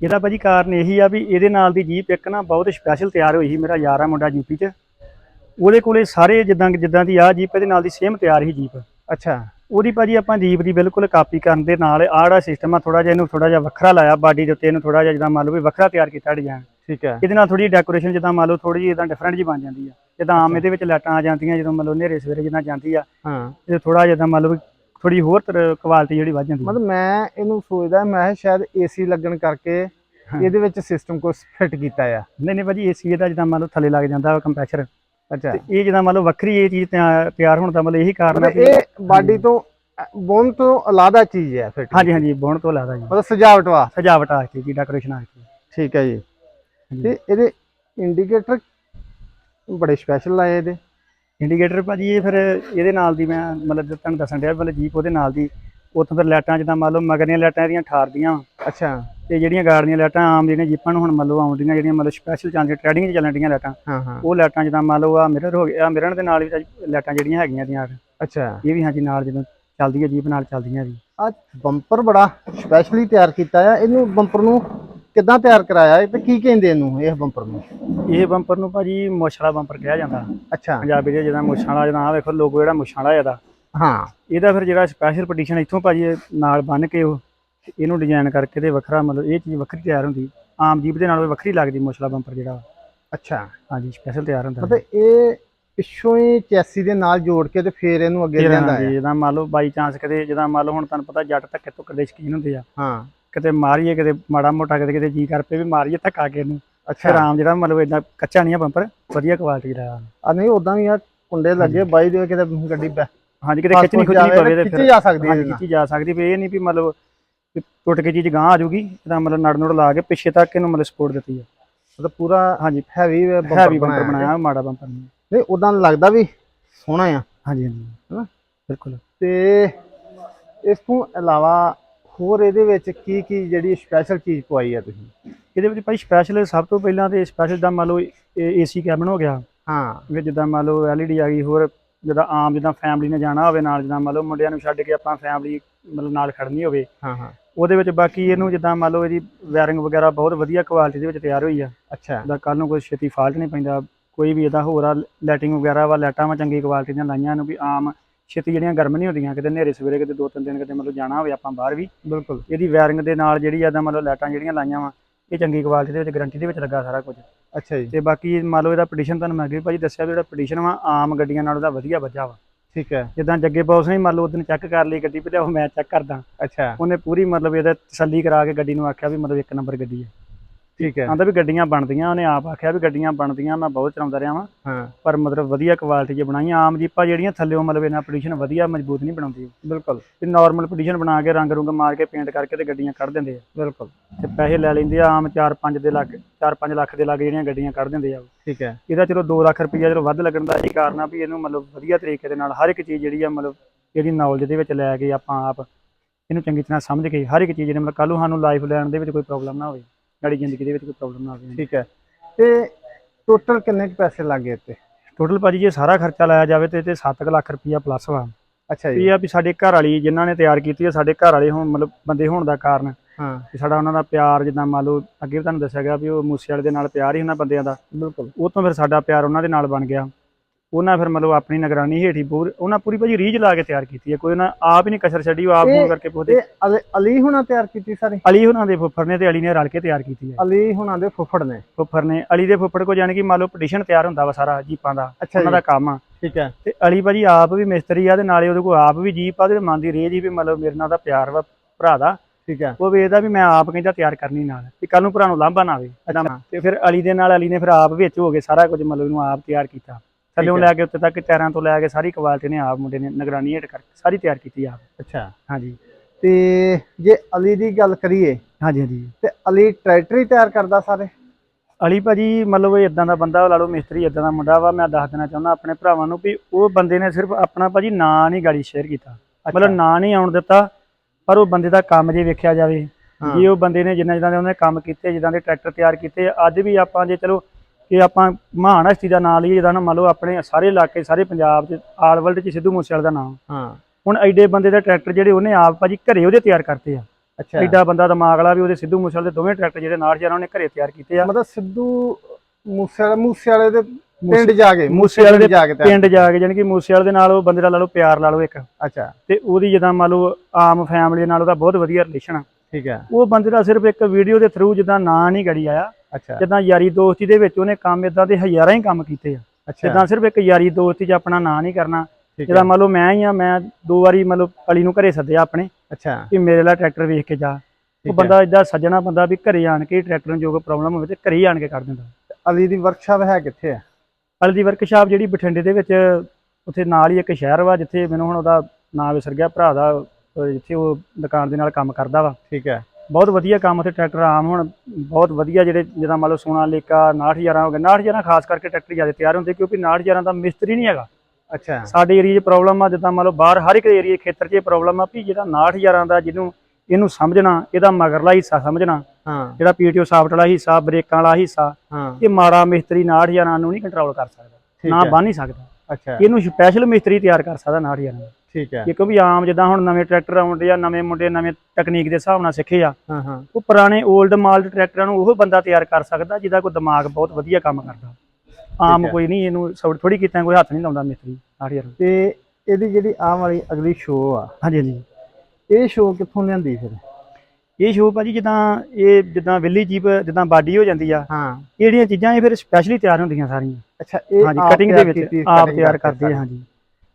B: ਇਹਦਾ ਭਾਜੀ ਕਾਰਨ ਇਹੀ ਆ ਵੀ ਇਹਦੇ ਨਾਲ ਦੀ ਜੀਪ ਇੱਕ ਨਾ ਬਹੁਤ ਸਪੈਸ਼ਲ ਤਿਆਰ ਹੋਈ ਸੀ ਮੇਰਾ ਯਾਰ ਆ ਮੁੰਡਾ ਜੀਪੀ 'ਚ। ਉਹਦੇ ਕੋਲੇ ਸਾਰੇ ਜਿੱਦਾਂ ਜਿੱਦਾਂ ਦੀ ਆ ਜੀਪ ਇਹਦੇ ਨਾਲ ਦੀ ਸੇਮ ਤਿਆਰ ਹੀ ਜੀਪ।
A: ਅੱਛਾ।
B: ਉਹਦੀ ਭਾਜੀ ਆਪਾਂ ਜੀਪ ਦੀ ਬਿਲਕੁਲ ਕਾਪੀ ਕਰਨ ਦੇ ਨਾਲ ਜਿਹੜਾ ਸਿਸਟਮ ਆ ਥੋੜਾ ਜਿਹਾ ਇਹਨੂੰ ਥੋੜਾ ਜਿਹਾ ਵੱਖਰਾ ਲਾਇਆ ਬਾਡੀ ਦੇ ਉੱਤੇ ਇਹਨੂੰ ਥੋੜਾ ਜਿਹਾ ਜਿੱਦਾਂ ਮੰਨ ਲਓ ਵੀ ਵੱਖਰਾ ਤਿਆਰ ਕੀਤਾ ਡਿਜ਼ਾਈਨ
A: ਠੀਕ ਹੈ।
B: ਇਹਦੇ ਨਾਲ ਥੋੜੀ ਡੈਕੋਰੇਸ਼ਨ ਜਿੱਦਾਂ ਮੰਨ ਲਓ ਥੋੜੀ ਜਿਹੀ ਇਦਾਂ ਡਿਫਰੈਂਟ ਜੀ ਬਣ ਜਾਂਦੀ ਆ। ਜਿੱਦਾਂ ਆਮ ਇਹਦੇ ਵਿੱਚ ਲਾਈਟਾਂ ਆ ਜਾਂਦੀਆਂ ਜਦੋਂ ਮੰਨ ਲਓ ਹਨੇਰੇ ਸਵੇਰੇ ਜਿੱਦਾਂ ਜਾਂਦੀ ਆ
A: ਹਾਂ।
B: ਇਹ ਥੋੜਾ ਜਿਹਾ ਮੰਨ ਲਓ ਥੋੜੀ ਹੋਰ ਕੁਆਲਿਟੀ ਜਿਹੜੀ ਵੱਧ ਜਾਂਦੀ।
A: ਮਤਲਬ ਮੈਂ ਇਹਨੂੰ ਸੋਚਦਾ ਮੈਂ ਸ਼ਾਇਦ ਏਸੀ ਲੱਗਣ ਕਰਕੇ। ਇਹਦੇ ਵਿੱਚ ਸਿਸਟਮ ਕੁਝ ਫਿੱਟ ਕੀਤਾ ਆ।
B: ਨਹੀਂ ਨਹੀਂ ਭਾਜੀ ਏਸੀ ਇਹਦਾ ਜਿੱਦਾਂ ਮੰਨ ਲਓ ਥੱਲੇ ਲੱਗ ਜਾਂਦਾ ਕੰਪਰੈਸ਼ਰ
A: ਅੱਛਾ।
B: ਤੇ ਇਹ ਜਿੱਦਾਂ ਮੰਨ ਲਓ ਵੱਖਰੀ ਇਹ ਚੀਜ਼ ਤਿਆ- ਤਿਆਰ ਹੋਣ ਦਾ ਮਤਲਬ ਇਹੀ ਕਾਰਨ ਆ
A: ਮਤਲਬ
B: ਵੀ
A: ਇਹ ਬਾਡੀ ਤੋਂ ਬੋਨ ਤੋਂ ਅਲਾਦਾ ਚੀਜ਼ ਹੈ ਫਿਰ
B: ਹਾਂਜੀ ਹਾਂਜੀ ਬੁਣ ਤੋਂ ਲਾਦਾ ਜੀ।
A: ਮਤਲਬ ਸਜਾਵਟ ਵਾ
B: ਸਜਾਵਟ ਆ ਕੇ ਜੀ ਡੈਕੋਰੇਸ਼ਨ ਆ ਕੇ
A: ਠੀਕ ਹੈ ਜੀ। ਤੇ ਇਹਦੇ ਇੰਡੀਕੇਟਰ ਬੜੇ ਸਪੈਸ਼ਲ ਲਾਏ ਇਹਦੇ।
B: ਇੰਡੀਕੇਟਰ ਭਾਜੀ ਇਹ ਫਿਰ ਇਹਦੇ ਨਾਲ ਦੀ ਮੈਂ ਮਤਲਬ ਜੇ ਤੁਹਾਨੂੰ ਦੱਸਣ ਡਿਆ ਮਤਲਬ ਜੀਪ ਉਹਦੇ ਨਾਲ ਦੀ ਉੱਥੋਂ ਫਿਰ ਲਾਈਟਾਂ ਜਿੱਦਾਂ ਮੰਨ ਲਓ ਮਗਰੀਆਂ ਲਾਈਟਾਂ ਇਹਦੀਆਂ ਠਾਰਦੀਆਂ।
A: ਅੱਛਾ।
B: ਤੇ ਜਿਹੜੀਆਂ ਗਾਰਡ ਦੀਆਂ ਲਾਈਟਾਂ ਆਮ ਜਿਹੜੀਆਂ ਜੀਪਾਂ ਨੂੰ ਹੁਣ ਮੰਨ ਲਓ ਆਉਂਦੀਆਂ ਜਿਹੜੀਆਂ ਮਤਲਬ ਸਪੈਸ਼ਲ ਚੱਲਦੀਆਂ ਟ੍ਰੈਡਿੰਗ 'ਚ ਚੱਲਣ ਡੀਆਂ ਲਾਈਟਾਂ
A: ਹਾਂ ਹਾਂ।
B: ਉਹ ਲਾਈਟਾਂ ਜਿੱਦਾਂ ਮੰਨ ਲਓ ਆ ਮਿਰਰ ਹੋ ਗਿਆ ਮਿਰਰ ਦੇ ਨਾਲ ਵੀ ਲਾਈਟਾਂ ਜਿਹੜੀਆਂ ਹੈਗੀਆਂ ਦੀਆਂ
A: ਅੱਛਾ।
B: ਇਹ ਵੀ ਹਾਂਜੀ ਨਾਲ ਜਦੋਂ ਚੱਲਦੀ ਹੈ ਜੀਪ ਨਾਲ ਚੱਲਦੀਆਂ ਜੀ
A: ਆ ਬੰਪਰ ਬੜਾ ਸਪੈਸ਼ਲੀ ਤਿਆਰ ਕੀਤਾ ਆ ਇਹਨੂੰ ਬੰਪਰ ਨੂੰ ਕਿੱਦਾਂ ਤਿਆਰ ਕਰਾਇਆ ਤੇ ਕੀ ਕਹਿੰਦੇ ਇਹਨੂੰ ਇਹ ਬੰਪਰ ਨੂੰ?
B: ਇਹ ਬੰਪਰ ਨੂੰ ਭਾਜੀ ਮੁੱਛ ਬੰਪਰ ਕਿਹਾ ਜਾਂਦਾ।
A: ਅੱਛਾ।
B: ਪੰਜਾਬੀ ਦੇ ਜਿਹਦਾ ਮੁੱਛਾਂ ਵਾਲਾ ਜਿਹਦਾ ਆਹ ਵੇਖੋ ਲੋਗੋ ਜਿਹੜਾ ਮੁੱਛਾਂ ਵਾਲਾ ਇਹਦਾ।
A: ਹਾਂ।
B: ਇਹਦਾ ਫਿਰ ਜਿਹੜਾ ਸਪੈਸ਼ਲ ਪਟੀਸ਼ਨ ਇੱਥੋਂ ਭਾਜੀ ਨਾਲ ਬੰਨ ਕੇ ਉਹ ਇਹਨੂੰ ਡਿਜ਼ਾਈਨ ਕਰਕੇ ਤੇ ਵੱਖਰਾ ਮਤਲਬ ਇਹ ਚੀਜ਼ ਵੱਖਰੀ ਤਿਆਰ ਹੁੰਦੀ। ਆਮ ਜੀਪ ਦੇ ਨਾਲ ਉਹ ਵੱਖਰੀ ਲੱਗਦੀ ਮੁੱਛਲਾ ਬੰਪਰ ਜਿਹੜਾ
A: ਅੱਛਾ।
B: ਹਾਂਜੀ ਸਪੈਸ਼ਲ ਤਿਆਰ ਹੁੰਦਾ।
A: ਮਤਲਬ ਇਹ ਪਿੱਛੋਂ ਹੀ ਚੈਸੀ ਦੇ ਨਾਲ ਜੋੜ ਕੇ ਤੇ ਫੇਰ ਇਹਨੂੰ ਅੱਗੇ
B: ਇਹ
A: ਲਿਆਂਦਾ ਹੈ।
B: ਜਿੱਦਾਂ ਮੰਨ ਲਓ ਬਾਈ ਚਾਂਸ ਕਦੇ ਜਿੱਦਾਂ ਮੰਨ ਲਓ ਹੁਣ ਤੁਹਾਨੂੰ ਪਤਾ ਜੱਟ ਧੱਕੇ ਤੋਂ ਕਦੇ ਸ਼ਕੀਨ ਹੁੰਦੇ ਆ।
A: ਹਾਂ।
B: ਕਿਤੇ ਮਾਰੀਏ ਕਿਤੇ ਮਾੜਾ ਮੋਟਾ ਕਿਤੇ ਕਿਤੇ ਜੀ ਕਰ ਪਏ ਵੀ ਮਾਰੀਏ ਧੱਕਾ ਕੇ ਇਹਨੂੰ।
A: ਅੱਛਾ।
B: ਆਮ ਜਿਹੜਾ ਮਤਲਬ ਇਦਾਂ ਕੱਚਾ ਨਹੀਂ ਆ ਬੰਪਰ ਵਧੀਆ ਕੁਆਲਿਟੀ ਦਾ। ਆ।
A: ਨਹੀਂ ਉਦਾਂ ਵੀ ਆ ਕੁੰਡੇ ਲੱਗੇ ਬਾਈ ਦੇ ਕਿਤੇ ਗੱਡੀ
B: ਹਾਂਜੀ ਕਿਤੇ ਖਿੱਚਣੀ ਖੁੱਚਣੀ ਪਵੇ ਤੇ
A: ਖਿੱਚੀ
B: ਫਿਰ
A: ਜਾ ਸਕਦੀ ਹੈ।
B: ਖਿੱਚੀ ਜਾ ਸਕਦੀ ਵੀ ਇਹ ਨਹੀਂ ਵੀ ਮਤਲਬ ਟੁੱਟ ਕੇ ਚੀਜ਼ ਗਾਂ ਆ ਜਾਊਗੀ ਇਹਦਾ ਮਤਲਬ ਨੜ ਨੁੜ ਲਾ ਕੇ ਪਿੱਛੇ ਤੱਕ ਇਹਨੂੰ ਮਤਲਬ ਸਪੋਰਟ ਦਿੱਤੀ ਆ।
A: ਮਤਲਬ ਪੂਰਾ
B: ਹਾਂਜੀ
A: ਹੈਵੀ
B: ਹੈਵੀ ਬੰਪਰ ਬਣਾਇਆ ਮਾੜਾ ਬੰਪਰ ਨਹੀਂ
A: ਨਹੀਂ ਉਦਾਂ ਲੱਗਦਾ ਵੀ ਸੋਹਣਾ ਆ।
B: ਹਾਂਜੀ ਹਾਂਜੀ।
A: ਹਨਾ?
B: ਬਿਲਕੁਲ।
A: ਤੇ ਇਸ ਤੋਂ ਇਲਾਵਾ ਹੋਰ ਇਹਦੇ ਵਿੱਚ ਕੀ ਕੀ ਜਿਹੜੀ ਸਪੈਸ਼ਲ ਚੀਜ਼ ਪਵਾਈ ਆ ਤੁਸੀਂ?
B: ਇਹਦੇ ਵਿੱਚ ਭਾਈ ਸਪੈਸ਼ਲ ਸਭ ਤੋਂ ਪਹਿਲਾਂ ਤੇ ਸਪੈਸ਼ਲ ਦਾ ਮੰਨ ਲਓ ਏਸੀ ਕੈਬਨ ਹੋ ਗਿਆ।
A: ਹਾਂ।
B: ਵੀ ਜਿੱਦਾਂ ਮੰਨ ਲਓ ਐਲਈਡੀ ਆ ਗਈ ਹੋਰ ਜਿੱਦਾਂ ਆਮ ਜਿੱਦਾਂ ਫੈਮਿਲੀ ਨੇ ਜਾਣਾ ਹੋਵੇ ਨਾਲ ਜਿੱਦਾਂ ਮੰਨ ਲਓ ਮੁੰਡਿਆਂ ਨੂੰ ਛੱਡ ਕੇ ਆਪਾਂ ਫੈਮਿਲੀ ਮਤਲਬ ਨਾਲ ਖੜਨੀ ਹੋਵੇ।
A: ਹਾਂ ਹਾਂ।
B: ਉਹਦੇ ਵਿੱਚ ਬਾਕੀ ਇਹਨੂੰ ਜਿੱਦਾਂ ਮੰਨ ਲਓ ਇਹਦੀ ਵਾਇਰਿੰਗ ਵਗੈਰਾ ਬਹੁਤ ਵਧੀਆ ਕੁਆਲਿਟੀ ਦੇ ਵਿੱਚ ਤਿਆਰ ਹੋਈ ਆ।
A: ਅੱਛਾ।
B: ਜਿੱਦਾਂ ਕੱਲ ਨੂੰ ਕੋਈ ਛੇਤੀ ਫਾਲਟ ਨਹੀਂ ਪੈਂਦਾ ਕੋਈ ਵੀ ਇਹਦਾ ਹੋਰ ਆ ਲਾਈਟਿੰਗ ਵਗੈਰਾ ਵਾ ਲਾਈਟਾਂ ਵਾ ਚੰਗੀ ਕੁਆਲਿਟੀ ਦੀਆਂ ਲਾਈਆਂ ਨੂੰ ਵੀ ਆਮ ਛੇਤੀ ਜਿਹੜੀਆਂ ਗਰਮ ਨਹੀਂ ਹੁੰਦੀਆਂ ਕਿਤੇ ਹਨੇਰੇ ਸਵੇਰੇ ਕਿਤੇ ਦੋ ਤਿੰਨ ਦਿਨ ਕਿਤੇ ਮਤਲਬ ਜਾਣਾ ਹੋਵੇ ਆਪਾਂ ਬਾਹਰ ਵੀ।
A: ਬਿਲਕੁਲ।
B: ਇਹਦੀ ਵਾਇਰਿੰਗ ਦੇ ਨਾਲ ਜਿਹੜੀ ਆ ਦਾ ਮਤਲਬ ਲਾਈਟਾਂ ਜਿਹੜੀਆਂ ਲਾਈਆਂ ਵਾ ਇਹ ਚੰਗੀ ਕੁਆਲਿਟੀ ਦੇ ਵਿੱਚ ਗਾਰੰਟੀ ਦੇ ਵਿੱਚ ਲੱਗਾ ਸਾਰਾ ਕੁਝ।
A: ਅੱਛਾ ਜੀ।
B: ਤੇ ਬਾਕੀ ਮੰਨ ਲਓ ਇਹਦਾ ਪਟੀਸ਼ਨ ਤੁਹਾਨੂੰ ਮੈਂ ਅੱਗੇ ਭਾਜੀ ਦੱਸਿਆ ਵੀ ਜਿਹੜਾ ਪਟੀਸ਼ਨ ਵਾ ਆਮ ਗੱਡੀਆਂ ਨਾਲੋਂ ਦਾ ਵਧੀਆ ਵੱਜਾ ਵਾ।
A: ਠੀਕ ਹੈ
B: ਜਿੱਦਾਂ ਜੱਗੇ ਬੌਸ ਨੇ ਮੰਨ ਲਓ ਉਦੋਂ ਚੈੱਕ ਕਰ ਲਈ ਗੱਡੀ ਵੀ ਲਿਆਓ ਮੈਂ ਚੈੱਕ ਕਰਦਾ।
A: ਅੱਛਾ।
B: ਉਹਨੇ ਪੂਰੀ ਮਤਲਬ ਇਹਦਾ ਤਸੱਲੀ ਕਰਾ ਕੇ ਗੱਡੀ ਨੂੰ ਆਖਿਆ ਵੀ ਮਤਲਬ ਇੱਕ ਨੰਬਰ ਗੱਡੀ ਹੈ।
A: ਠੀਕ ਹੈ।
B: ਆਂਦਾ ਵੀ ਗੱਡੀਆਂ ਬਣਦੀਆਂ ਉਹਨੇ ਆਪ ਆਖਿਆ ਵੀ ਗੱਡੀਆਂ ਬਣਦੀਆਂ ਮੈਂ ਬਹੁਤ ਚਲਾਉਂਦਾ ਰਿਹਾ ਵਾਂ।
A: ਹਾਂ।
B: ਪਰ ਮਤਲਬ ਵਧੀਆ ਕੁਆਲਿਟੀ 'ਚ ਬਣਾਈਆਂ। ਆਮ ਜੀਪਾਂ ਜਿਹੜੀਆਂ ਥੱਲੇੋਂ ਮਤਲਬ ਇਹਨਾਂ ਪੋਜੀਸ਼ਨ ਵਧੀਆ ਮਜ਼ਬੂਤ ਨਹੀਂ ਬਣਾਉਂਦੀ
A: ਬਿਲਕੁਲ।
B: ਤੇ ਨਾਰਮਲ ਪੋਜੀਸ਼ਨ ਬਣਾ ਕੇ ਰੰਗ ਰੁੰਗ ਮਾਰ ਕੇ ਪੇਂਟ ਕਰਕੇ ਤੇ ਗੱਡੀਆਂ ਕੱਢ ਦਿੰਦੇ ਆ।
A: ਬਿਲਕੁਲ।
B: ਤੇ ਪੈਸੇ ਲੈ ਲੈਂਦੇ ਆ ਆਮ 4-5 ਦੇ ਲੱਖ 4-5 ਲੱਖ ਦੇ ਲੱਗ ਜਿਹੜੀਆਂ ਗੱਡੀਆਂ ਕੱਢ ਦਿੰਦੇ ਆ
A: ਠੀਕ ਹੈ।
B: ਇਹਦਾ ਚਲੋ 2 ਲੱਖ ਰੁਪਈਆ ਚਲੋ ਵੱਧ ਲੱਗਣ ਦਾ ਇਹ ਕਾਰਨ ਆ ਵੀ ਇਹਨੂੰ ਮਤਲਬ ਵਧੀਆ ਤਰੀਕੇ ਦੇ ਨਾਲ ਹਰ ਇੱਕ ਚੀਜ਼ ਜਿਹੜੀ ਆ ਮਤਲਬ ਇਹਦੀ ਨੌਲੇਜ ਦੇ ਵਿੱਚ ਲੈ ਕੇ ਆਪਾਂ ਆਪ ਇਹਨੂੰ ਚੰਗੀ ਤਰ੍ਹਾਂ ਸਮਝ ਕੇ ਹਰ ਇੱਕ ਚੀਜ਼ ਜਿਹੜੀ ਮਤਲਬ ਕੱਲ੍ਹ ਨੂੰ ਸਾਨੂੰ ਲਾਈਫ ਲੈਣ ਦੇ ਵਿੱਚ ਕੋਈ ਪ੍ਰੋਬਲਮ ਨਾ ਹੋਵੇ। ਸਾਡੀ ਜ਼ਿੰਦਗੀ ਦੇ ਵਿੱਚ ਕੋਈ ਪ੍ਰੋਬਲਮ ਨਾ ਆਵੇ
A: ਠੀਕ ਹੈ। ਤੇ ਟੋਟਲ ਕਿੰਨੇ ਕੁ ਪੈਸੇ ਲੱਗੇ ਇੱਥੇ?
B: ਟੋਟਲ ਭਾਜੀ ਜੇ ਸਾਰਾ ਖਰਚਾ ਲਾਇਆ ਜਾਵੇ ਤੇ ਤੇ 7 ਲੱਖ ਰੁਪਈਆ ਪਲੱਸ ਵਾ।
A: ਅੱਛਾ ਜੀ।
B: ਇਹ ਆ ਵੀ ਸਾਡੇ ਘਰ ਵਾਲੀ ਜਿਨ੍ਹਾਂ ਨੇ ਤਿਆਰ ਕੀਤੀ ਹੈ ਸਾਡੇ ਘਰ ਵਾਲੇ ਹੁਣ ਮਤਲਬ ਬੰਦੇ ਹੋਣ ਦਾ ਕਾਰਨ।
A: ਹਾਂ।
B: ਵੀ ਸਾਡਾ ਉਹਨਾਂ ਦਾ ਪਿਆਰ ਜਿੱਦਾਂ ਮੰਨ ਲਓ ਅੱਗੇ ਵੀ ਤੁਹਾਨੂੰ ਦੱਸਿਆ ਗਿਆ ਵੀ ਉਹ ਮੂਸੇ ਵਾਲੇ ਦੇ ਨਾਲ ਪਿਆਰ ਹੀ ਉਹਨਾਂ ਬੰਦਿਆਂ ਦਾ।
A: ਬਿਲਕੁਲ।
B: ਉਹ ਤੋਂ ਫਿਰ ਸਾਡਾ ਪਿਆਰ ਉਹਨਾਂ ਦੇ ਨਾਲ ਬਣ ਗਿਆ। ਉਹਨਾਂ ਫਿਰ ਮਤਲਬ ਆਪਣੀ ਨਿਗਰਾਨੀ ਹੇਠੀ ਪੂਰ ਉਹਨਾਂ ਪੂਰੀ ਭਾਜੀ ਰੀਝ ਲਾ ਕੇ ਤਿਆਰ ਕੀਤੀ ਹੈ। ਕੋਈ ਉਹਨਾਂ ਆਪ ਹੀ ਨਹੀਂ ਕਸਰ ਛੱਡੀ ਉਹ ਆਪ ਫੋਨ ਕਰਕੇ
A: ਇਹ ਅਲੀ- ਹੁਣਾਂ ਤਿਆਰ ਕੀਤੀ ਸਾਰੀ?
B: ਅਲੀ ਉਹਨਾਂ ਦੇ ਫੁੱਫੜ ਨੇ ਤੇ ਅਲੀ ਨੇ ਰਲ ਕੇ ਤਿਆਰ ਕੀਤੀ ਹੈ।
A: ਅਲੀ ਹੁਣਾਂ ਦੇ ਫੁੱਫੜ ਨੇ?
B: ਫੁੱਫੜ ਨੇ। ਅਲੀ ਦੇ ਫੁੱਫੜ ਕੋ ਜਾਣੀ ਕਿ ਮੰਨ ਲਓ ਪਟੀਸ਼ਨ ਤਿਆਰ ਹੁੰਦਾ ਵਾ ਸਾਰਾ ਜੀਪਾਂ ਦਾ ਉਹਨਾਂ ਦਾ ਕੰਮ ਆ।
A: ਠੀਕ ਹੈ।
B: ਤੇ ਅਲੀ ਭਾਜੀ ਆਪ ਵੀ ਮਿਸਤਰੀ ਆ ਤੇ ਨਾਲੇ ਉਹਦੇ ਕੋਲ ਆਪ ਵੀ ਜੀਪ ਆ ਤੇ ਮਨ ਦੀ ਰੇਜ ਹੀ ਵੀ ਮਤਲਬ ਮੇਰੇ ਨਾਲ ਦਾ ਪਿਆਰ ਵਾ ਭਰਾ ਦਾ।
A: ਠੀਕ ਹੈ।
B: ਉਹ ਵੇਖਦਾ ਵੀ ਮੈਂ ਆਪ ਕਹਿੰਦਾ ਤਿਆਰ ਕਰਨੀ ਨਾਲ ਵੀ ਕੱਲ ਨੂੰ ਭਰਾ ਨੂੰ ਲਾਂਭਾ ਨਾ ਆਵੇ। ਤੇ ਫਿਰ ਅਲੀ ਦੇ ਨਾਲ ਅਲੀ ਨੇ ਫਿਰ ਆਪ ਵਿੱਚ ਹੋ ਕੇ ਸਾਰਾ ਕੁਝ ਮਤਲਬ ਇਹਨੂੰ ਆਪ ਤਿਆਰ ਕੀਤਾ। ਥੱਲੇੋਂ। ਲੈ ਕੇ ਉੱਤੇ ਤੱਕ ਟਾਇਰਾਂ ਤੋਂ ਲੈ ਕੇ ਸਾਰੀ ਕੁਆਲਿਟੀ ਨੇ ਆਪ ਮੁੰਡੇ ਨੇ ਨਿਗਰਾਨੀ ਹੇਠ ਕਰਕੇ ਸਾਰੀ ਤਿਆਰ ਕੀਤੀ ਆਪ।
A: ਅੱਛਾ।
B: ਹਾਂਜੀ।
A: ਤੇ ਜੇ ਅਲੀ ਦੀ ਗੱਲ ਕਰੀਏ
B: ਹਾਂਜੀ ਹਾਂਜੀ।
A: ਤੇ ਅਲੀ ਟਰੈਕਟਰ ਹੀ ਤਿਆਰ ਕਰਦਾ ਸਾਰੇ?
B: ਅਲੀ ਭਾਜੀ ਮਤਲਬ ਇਹ ਇਦਾਂ ਦਾ ਬੰਦਾ ਲਾ ਲਓ ਮਿਸਤਰੀ ਇਦਾਂ ਦਾ ਮੁੰਡਾ ਵਾ ਮੈਂ ਦੱਸ ਦੇਣਾ ਚਾਹੁੰਦਾ ਆਪਣੇ ਭਰਾਵਾਂ ਨੂੰ ਵੀ ਉਹ ਬੰਦੇ ਨੇ ਸਿਰਫ ਆਪਣਾ ਭਾਜੀ ਨਾਂ ਨਹੀਂ ਗਾੜੀ ਸ਼ੇਅਰ ਕੀਤਾ। ਮਤਲਬ ਨਾਂ ਨਹੀਂ ਆਉਣ ਦਿੱਤਾ ਪਰ ਉਹ ਬੰਦੇ ਦਾ ਕੰਮ ਜੇ ਵੇਖਿਆ ਜਾਵੇ। ਜੇ ਉਹ ਬੰਦੇ ਨੇ ਜਿੰਨਾ ਜਿੱਦਾਂ ਦੇ ਉਹਨੇ ਕੰਮ ਕੀਤੇ ਜਿੱਦਾਂ ਦੇ ਟਰੈਕਟਰ ਤਿਆਰ ਕੀਤੇ ਅੱਜ ਵੀ ਆਪਾਂ ਜੇ ਚਲੋ ਕਿ ਆਪਾਂ ਮਹਾਨ ਹਸਤੀ ਦਾ ਨਾਂ ਲਈਏ ਜਿੱਦਾਂ ਨਾ ਮੰਨ ਲਓ ਆਪਣੇ ਸਾਰੇ ਇਲਾਕੇ ਸਾਰੇ ਪੰਜਾਬ 'ਚ ਆਲ ਵਰਲਡ 'ਚ ਸਿੱਧੂ ਮੂਸੇਵਾਲੇ ਦਾ ਨਾਮ।
A: ਹਾਂ।
B: ਹੁਣ ਐਡੇ ਬੰਦੇ ਦਾ ਟਰੈਕਟਰ ਜਿਹੜੇ ਉਹਨੇ ਆਪ ਭਾਜੀ ਘਰੇ ਉਹਦੇ ਤਿਆਰ ਕਰਤੇ ਆ।
A: ਅੱਛਾ।
B: ਐਡਾ ਬੰਦਾ ਦਿਮਾਗ ਵਾਲਾ ਵੀ ਉਹਦੇ ਸਿੱਧੂ ਮੂਸੇਵਾਲੇ ਦੇ ਦੋਵੇਂ ਟਰੈਕਟਰ ਜਿਹੜੇ ਨਾਲ ਜਾਣਾ ਉਹਨੇ ਘਰੇ ਤਿਆਰ ਕੀਤੇ ਆ।
A: ਮਤਲਬ ਸਿੱਧੂ ਮੂਸੇ ਵਾਲੇ ਮੂਸੇ ਵਾਲੇ ਦੇ ਪਿੰਡ ਜਾ ਕੇ
B: ਮੂਸੇ ਵਾਲੇ ਦੇ
A: ਜਾ ਕੇ ਤਿਆਰ
B: ਪਿੰਡ ਜਾ ਕੇ ਜਾਣੀ ਕਿ ਮੂਸੇਵਾਲੇ ਦੇ ਨਾਲ ਉਹ ਬੰਦੇ ਦਾ ਲਾ ਲਓ ਪਿਆਰ ਲਾ ਲਓ ਇੱਕ।
A: ਅੱਛਾ।
B: ਤੇ ਉਹਦੀ ਜਿੱਦਾਂ ਮੰਨ ਲਓ ਆਮ ਫੈਮਿਲੀ ਨਾਲ ਉਹਦਾ ਬਹੁਤ ਵਧੀਆ ਰਿਲੇਸ਼ਨ ਆ।
A: ਠੀਕ ਹੈ
B: ਉਹ ਬੰਦੇ ਦਾ ਸਿਰਫ ਇੱਕ ਵੀਡੀਓ ਦੇ ਥਰੂ ਜਿੱਦਾਂ ਨਾਂ ਨਹੀਂ ਗੜੀ ਆਇਆ।
A: ਅੱਛਾ।
B: ਜਿੱਦਾਂ ਯਾਰੀ ਦੋਸਤੀ ਦੇ ਵਿੱਚ ਉਹਨੇ ਕੰਮ ਇਦਾਂ ਦੇ ਹਜ਼ਾਰਾਂ ਹੀ ਕੰਮ ਕੀਤੇ ਆ। ਜਿੱਦਾਂ ਸਿਰਫ ਇੱਕ ਯਾਰੀ ਦੋਸਤੀ 'ਚ ਆਪਣਾ ਨਾਂ ਨਹੀਂ ਕਰਨਾ। ਜਿੱਦਾਂ ਮੰਨ ਲਓ ਮੈਂ ਹੀ ਆ ਮੈਂ ਦੋ ਵਾਰੀ ਮਤਲਬ ਅਲੀ ਨੂੰ ਘਰੇ ਸੱਦਿਆ ਆਪਣੇ
A: ਅੱਛਾ।
B: ਕਿ ਮੇਰੇ ਲਈ ਟਰੈਕਟਰ ਵੇਖ ਕੇ ਜਾ। ਉਹ। ਬੰਦਾ ਇਦਾਂ ਸੱਜਣਾ ਬੰਦਾ ਵੀ ਘਰੇ ਆਣ ਕੇ ਟਰੈਕਟਰ ਨੂੰ ਜੋ ਕੋਈ ਪ੍ਰੋਬਲਮ ਹੋਵੇ ਤੇ ਘਰੇ ਆਣ ਕੇ ਕਰ ਦਿੰਦਾ।
A: ਅਲੀ ਦੀ ਵਰਕਸ਼ਾਪ ਹੈ ਕਿੱਥੇ ਹੈ
B: ਅਲੀ ਦੀ ਵਰਕਸ਼ਾਪ ਜਿਹੜੀ ਬਠਿੰਡੇ ਦੇ ਵਿੱਚ ਉੱਥੇ ਨਾਲ ਹੀ ਇੱਕ ਸ਼ਹਿਰ ਵਾ ਜਿੱਥੇ ਮੈਨੂੰ ਹੁਣ ਉਹਦਾ ਨਾਂ ਵਿਸਰ ਗਿਆ ਭਰਾ ਦਾ ਜਿੱਥੇ ਉਹ ਦੁਕਾਨ ਦੇ ਨਾਲ ਕੰਮ ਕਰਦਾ ਵਾ।
A: ਠੀਕ ਹੈ।
B: ਬਹੁਤ ਵਧੀਆ ਕੰਮ ਉੱਥੇ ਟਰੈਕਟਰ ਆਮ ਹੁਣ ਬਹੁਤ ਵਧੀਆ ਜਿਹੜੇ ਜਿੱਦਾਂ ਮੰਨ ਲਓ ਸੋਨਾ ਲੇਕਾ 69000 ਹੋ ਗਿਆ 69000 ਖਾਸ ਕਰਕੇ ਟਰੈਕਟਰ ਜ਼ਿਆਦਾ ਤਿਆਰ ਹੁੰਦੇ ਕਿਉਂਕਿ 69000 ਦਾ ਮਿਸਤਰੀ ਨਹੀਂ ਹੈਗਾ।
A: ਅੱਛਾ।
B: ਸਾਡੇ ਏਰੀਆ 'ਚ ਪ੍ਰੋਬਲਮ ਆ ਜਿੱਦਾਂ ਮੰਨ ਲਓ ਬਾਹਰ ਹਰ ਇੱਕ ਏਰੀਆ ਖੇਤਰ 'ਚ ਪ੍ਰੋਬਲਮ ਆ ਵੀ ਜਿਹੜਾ 69000 ਦਾ ਜਿਹਨੂੰ ਇਹਨੂੰ ਸਮਝਣਾ ਇਹਦਾ ਮਗਰਲਾ ਹਿੱਸਾ ਸਮਝਣਾ
A: ਹਾਂ।
B: ਜਿਹੜਾ ਪੀਟੀਓ ਸਾਫਟ ਵਾਲਾ ਹਿੱਸਾ ਬ੍ਰੇਕਾਂ ਵਾਲਾ ਹਿੱਸਾ
A: ਹਾਂ।
B: ਇਹ ਮਾੜਾ ਮਿਸਤਰੀ 69000 ਨੂੰ ਨਹੀਂ ਕੰਟਰੋਲ ਕਰ ਸਕਦਾ ਨਾ ਬੰਨ ਨਹੀਂ ਸਕਦਾ।
A: ਅੱਛਾ।
B: ਇਹਨੂੰ ਸਪੈਸ਼ਲ ਮਿਸਤਰੀ ਤਿਆਰ ਕਰ ਸਕਦਾ 69000 ਨੂੰ
A: ਠੀਕ ਹੈ।
B: ਕਿਉਂਕਿ ਆਮ ਜਿੱਦਾਂ ਹੁਣ ਨਵੇਂ ਟਰੈਕਟਰ ਆਉਂਦੇ ਆ ਨਵੇਂ ਮੁੰਡੇ ਨਵੇਂ ਟੈਕਨੀਕ ਦੇ ਹਿਸਾਬ ਨਾਲ ਸਿੱਖੇ ਆ।
A: ਹਾਂ ਹਾਂ।
B: ਉਹ ਪੁਰਾਣੇ 올ਡ ਮਾਡਲ ਟਰੈਕਟਰਾਂ ਨੂੰ ਉਹ ਬੰਦਾ ਤਿਆਰ ਕਰ ਸਕਦਾ ਜਿਹਦਾ ਕੋਈ ਦਿਮਾਗ ਬਹੁਤ ਵਧੀਆ ਕੰਮ ਕਰਦਾ। ਆਮ। ਕੋਈ ਨਹੀਂ ਇਹਨੂੰ ਸੌਟ ਥੋੜੀ ਕੀਤਾ ਕੋਈ ਹੱਥ ਨਹੀਂ ਲਾਉਂਦਾ ਮਿਸਤਰੀ 69000 ਨੂੰ
A: ਤੇ ਇਹਦੀ ਜਿਹੜੀ ਆਹ ਵਾਲੀ ਅਗਲੀ ਸ਼ੋਅ ਆ।
B: ਹਾਂਜੀ ਹਾਂਜੀ।
A: ਇਹ ਸ਼ੋਅ ਕਿੱਥੋਂ ਲਿਆਂਦੀ ਫਿਰ?
B: ਇਹ ਸ਼ੋਅ ਭਾਜੀ ਜਿੱਦਾਂ ਇਹ ਜਿੱਦਾਂ ਵਿੱਲੀ ਜੀਪ ਜਿੱਦਾਂ ਬਾਡੀ ਹੋ ਜਾਂਦੀ ਆ
A: ਹਾਂ।
B: ਜਿਹੜੀਆਂ ਚੀਜ਼ਾਂ ਇਹ ਫਿਰ ਸਪੈਸ਼ਲੀ ਤਿਆਰ ਹੁੰਦੀਆਂ ਸਾਰੀਆਂ।
A: ਅੱਛਾ ਇਹ
B: ਹਾਂਜੀ ਕਟਿੰਗ ਦੇ ਵਿੱਚ ਆਪ ਤਿਆਰ ਕਰਦੇ ਆ ਹਾਂਜੀ।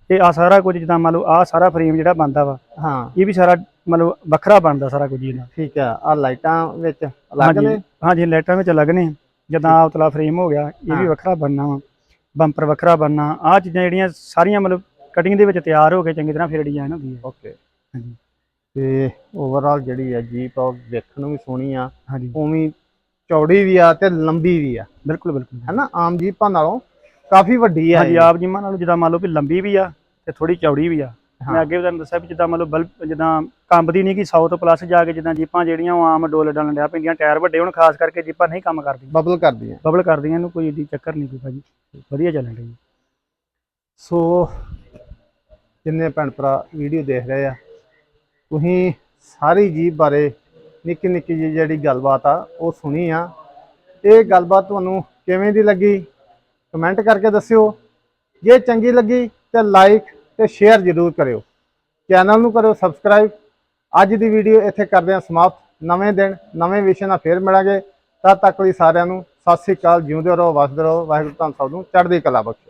B: ਇਹ ਆ ਸਾਰਾ ਕੁਝ ਜਿੱਦਾਂ ਮੰਨ ਲਓ ਆ ਸਾਰਾ ਫਰੇਮ ਜਿਹੜਾ ਬਣਦਾ ਵਾ
A: ਹਾਂ।
B: ਇਹ ਵੀ ਸਾਰਾ ਮਤਲਬ ਵੱਖਰਾ ਬਣਦਾ ਸਾਰਾ ਕੁਝ ਇਹਨਾਂ
A: ਠੀਕ ਆ ਆ ਲਾਈਟਾਂ ਵਿੱਚ ਅਲੱਗ ਨੇ?
B: ਹਾਂਜੀ ਲਾਈਟਾਂ ਵਿੱਚ ਅਲੱਗ ਨੇ। ਜਿੱਦਾਂ ਉਤਲਾ ਫਰੇਮ ਹੋ ਗਿਆ ਇਹ ਵੀ
A: ਹਾਂ।
B: ਵੱਖਰਾ ਬਣਨਾ ਵਾ। ਬੰਪਰ ਵੱਖਰਾ ਬਣਨਾ। ਆਹ ਚੀਜ਼ਾਂ ਜਿਹੜੀਆਂ ਸਾਰੀਆਂ ਮਤਲਬ ਕਟਿੰਗ ਦੇ ਵਿੱਚ ਤਿਆਰ ਹੋ ਕੇ ਚੰਗੀ ਤਰ੍ਹਾਂ ਫਿਰ ਡਿਜ਼ਾਈਨ ਹੁੰਦੀ ਹੈ।
A: ਓਕੇ
B: ਹਾਂਜੀ।
A: ਤੇ ਓਵਰਆਲ ਜਿਹੜੀ ਹੈ ਜੀਪ ਉਹ ਵੇਖਣ ਨੂੰ ਵੀ ਸੋਹਣੀ ਆ।
B: ਹਾਂਜੀ।
A: ਉਵੇਂ ਚੌੜੀ ਵੀ ਆ ਤੇ ਲੰਬੀ ਵੀ ਆ।
B: ਬਿਲਕੁਲ ਬਿਲਕੁਲ।
A: ਹੈਨਾ? ਆਮ ਜੀਪਾਂ ਨਾਲੋਂ ਕਾਫੀ ਵੱਡੀ ਆ
B: ਹਾਂਜੀ। ਆਪ ਜਿਮਾਂ ਨਾਲੋਂ ਜਿੱਦਾਂ ਮੰਨ ਲਓ ਵੀ ਲੰਬੀ ਵੀ ਆ ਤੇ ਥੋੜੀ ਚੌੜੀ ਵੀ ਆ।
A: ਹਾਂ।
B: ਮੈਂ ਅੱਗੇ ਵੀ ਤੁਹਾਨੂੰ ਦੱਸਿਆ ਵੀ ਜਿੱਦਾਂ ਮੰਨ ਲਓ ਬਲਬ ਜਿੱਦਾਂ ਕੰਬਦੀ ਨਹੀਂ ਕਿ 100 ਤੋਂ ਪਲੱਸ ਜਾ ਕੇ ਜਿੱਦਾਂ ਜੀਪਾਂ ਜਿਹੜੀਆਂ ਉਹ ਆਮ ਡੋਲ ਡਲਣ ਡਿਆ ਪੈਂਦੀਆਂ ਟਾਇਰ ਵੱਡੇ ਹੁਣ ਖਾਸ ਕਰਕੇ ਜੀਪਾਂ ਨਹੀਂ ਕੰਮ ਕਰਦੀਆਂ।
A: ਬਬਲ ਕਰਦੀਆਂ।
B: ਬਬਲ ਕਰਦੀਆਂ ਇਹਨੂੰ ਕੋਈ ਏਡੀ ਚੱਕਰ ਨਹੀਂ ਕੋਈ ਭਾਜੀ। ਵਧੀਆ ਚੱਲਣ ਰਹੀ
A: ਸੋ ਜਿੰਨੇ ਭੈਣ ਭਰਾ ਵੀਡੀਓ ਦੇਖ ਰਹੇ ਆ ਤੁਸੀਂ ਸਾਰੀ ਜੀਪ ਬਾਰੇ ਨਿੱਕੀ ਨਿੱਕੀ ਜਿਹੀ ਜਿਹੜੀ ਗੱਲਬਾਤ ਆ ਉਹ ਸੁਣੀ ਆ। ਇਹ ਗੱਲਬਾਤ ਤੁਹਾਨੂੰ ਕਿਵੇਂ ਦੀ ਲੱਗੀ? ਕਮੈਂਟ ਕਰਕੇ ਦੱਸਿਓ। ਜੇ ਚੰਗੀ ਲੱਗੀ ਤੇ ਲਾਈਕ ਤੇ ਸ਼ੇਅਰ ਜ਼ਰੂਰ ਕਰਿਓ। ਚੈਨਲ ਨੂੰ ਕਰੋ ਸਬਸਕ੍ਰਾਈਬ ਅੱਜ ਦੀ ਵੀਡੀਓ ਇੱਥੇ ਕਰਦੇ ਹਾਂ ਸਮਾਪਤ। ਨਵੇਂ ਦਿਨ, ਨਵੇਂ ਵਿਸ਼ੇ ਨਾਲ ਫੇਰ ਮਿਲਾਂਗੇ। ਤਦ ਤੱਕ ਲਈ ਸਾਰਿਆਂ ਨੂੰ ਸਤਿ ਸ੍ਰੀ ਅਕਾਲ। ਜਿਉਂਦੇ ਰਹੋ, ਵਸਦੇ ਰਹੋ। ਵਾਹਿਗੁਰੂ ਤੁਹਾਨੂੰ ਸਭ ਨੂੰ। ਚੜ੍ਹਦੀ ਕਲਾ ਬਖਸ਼ੇ।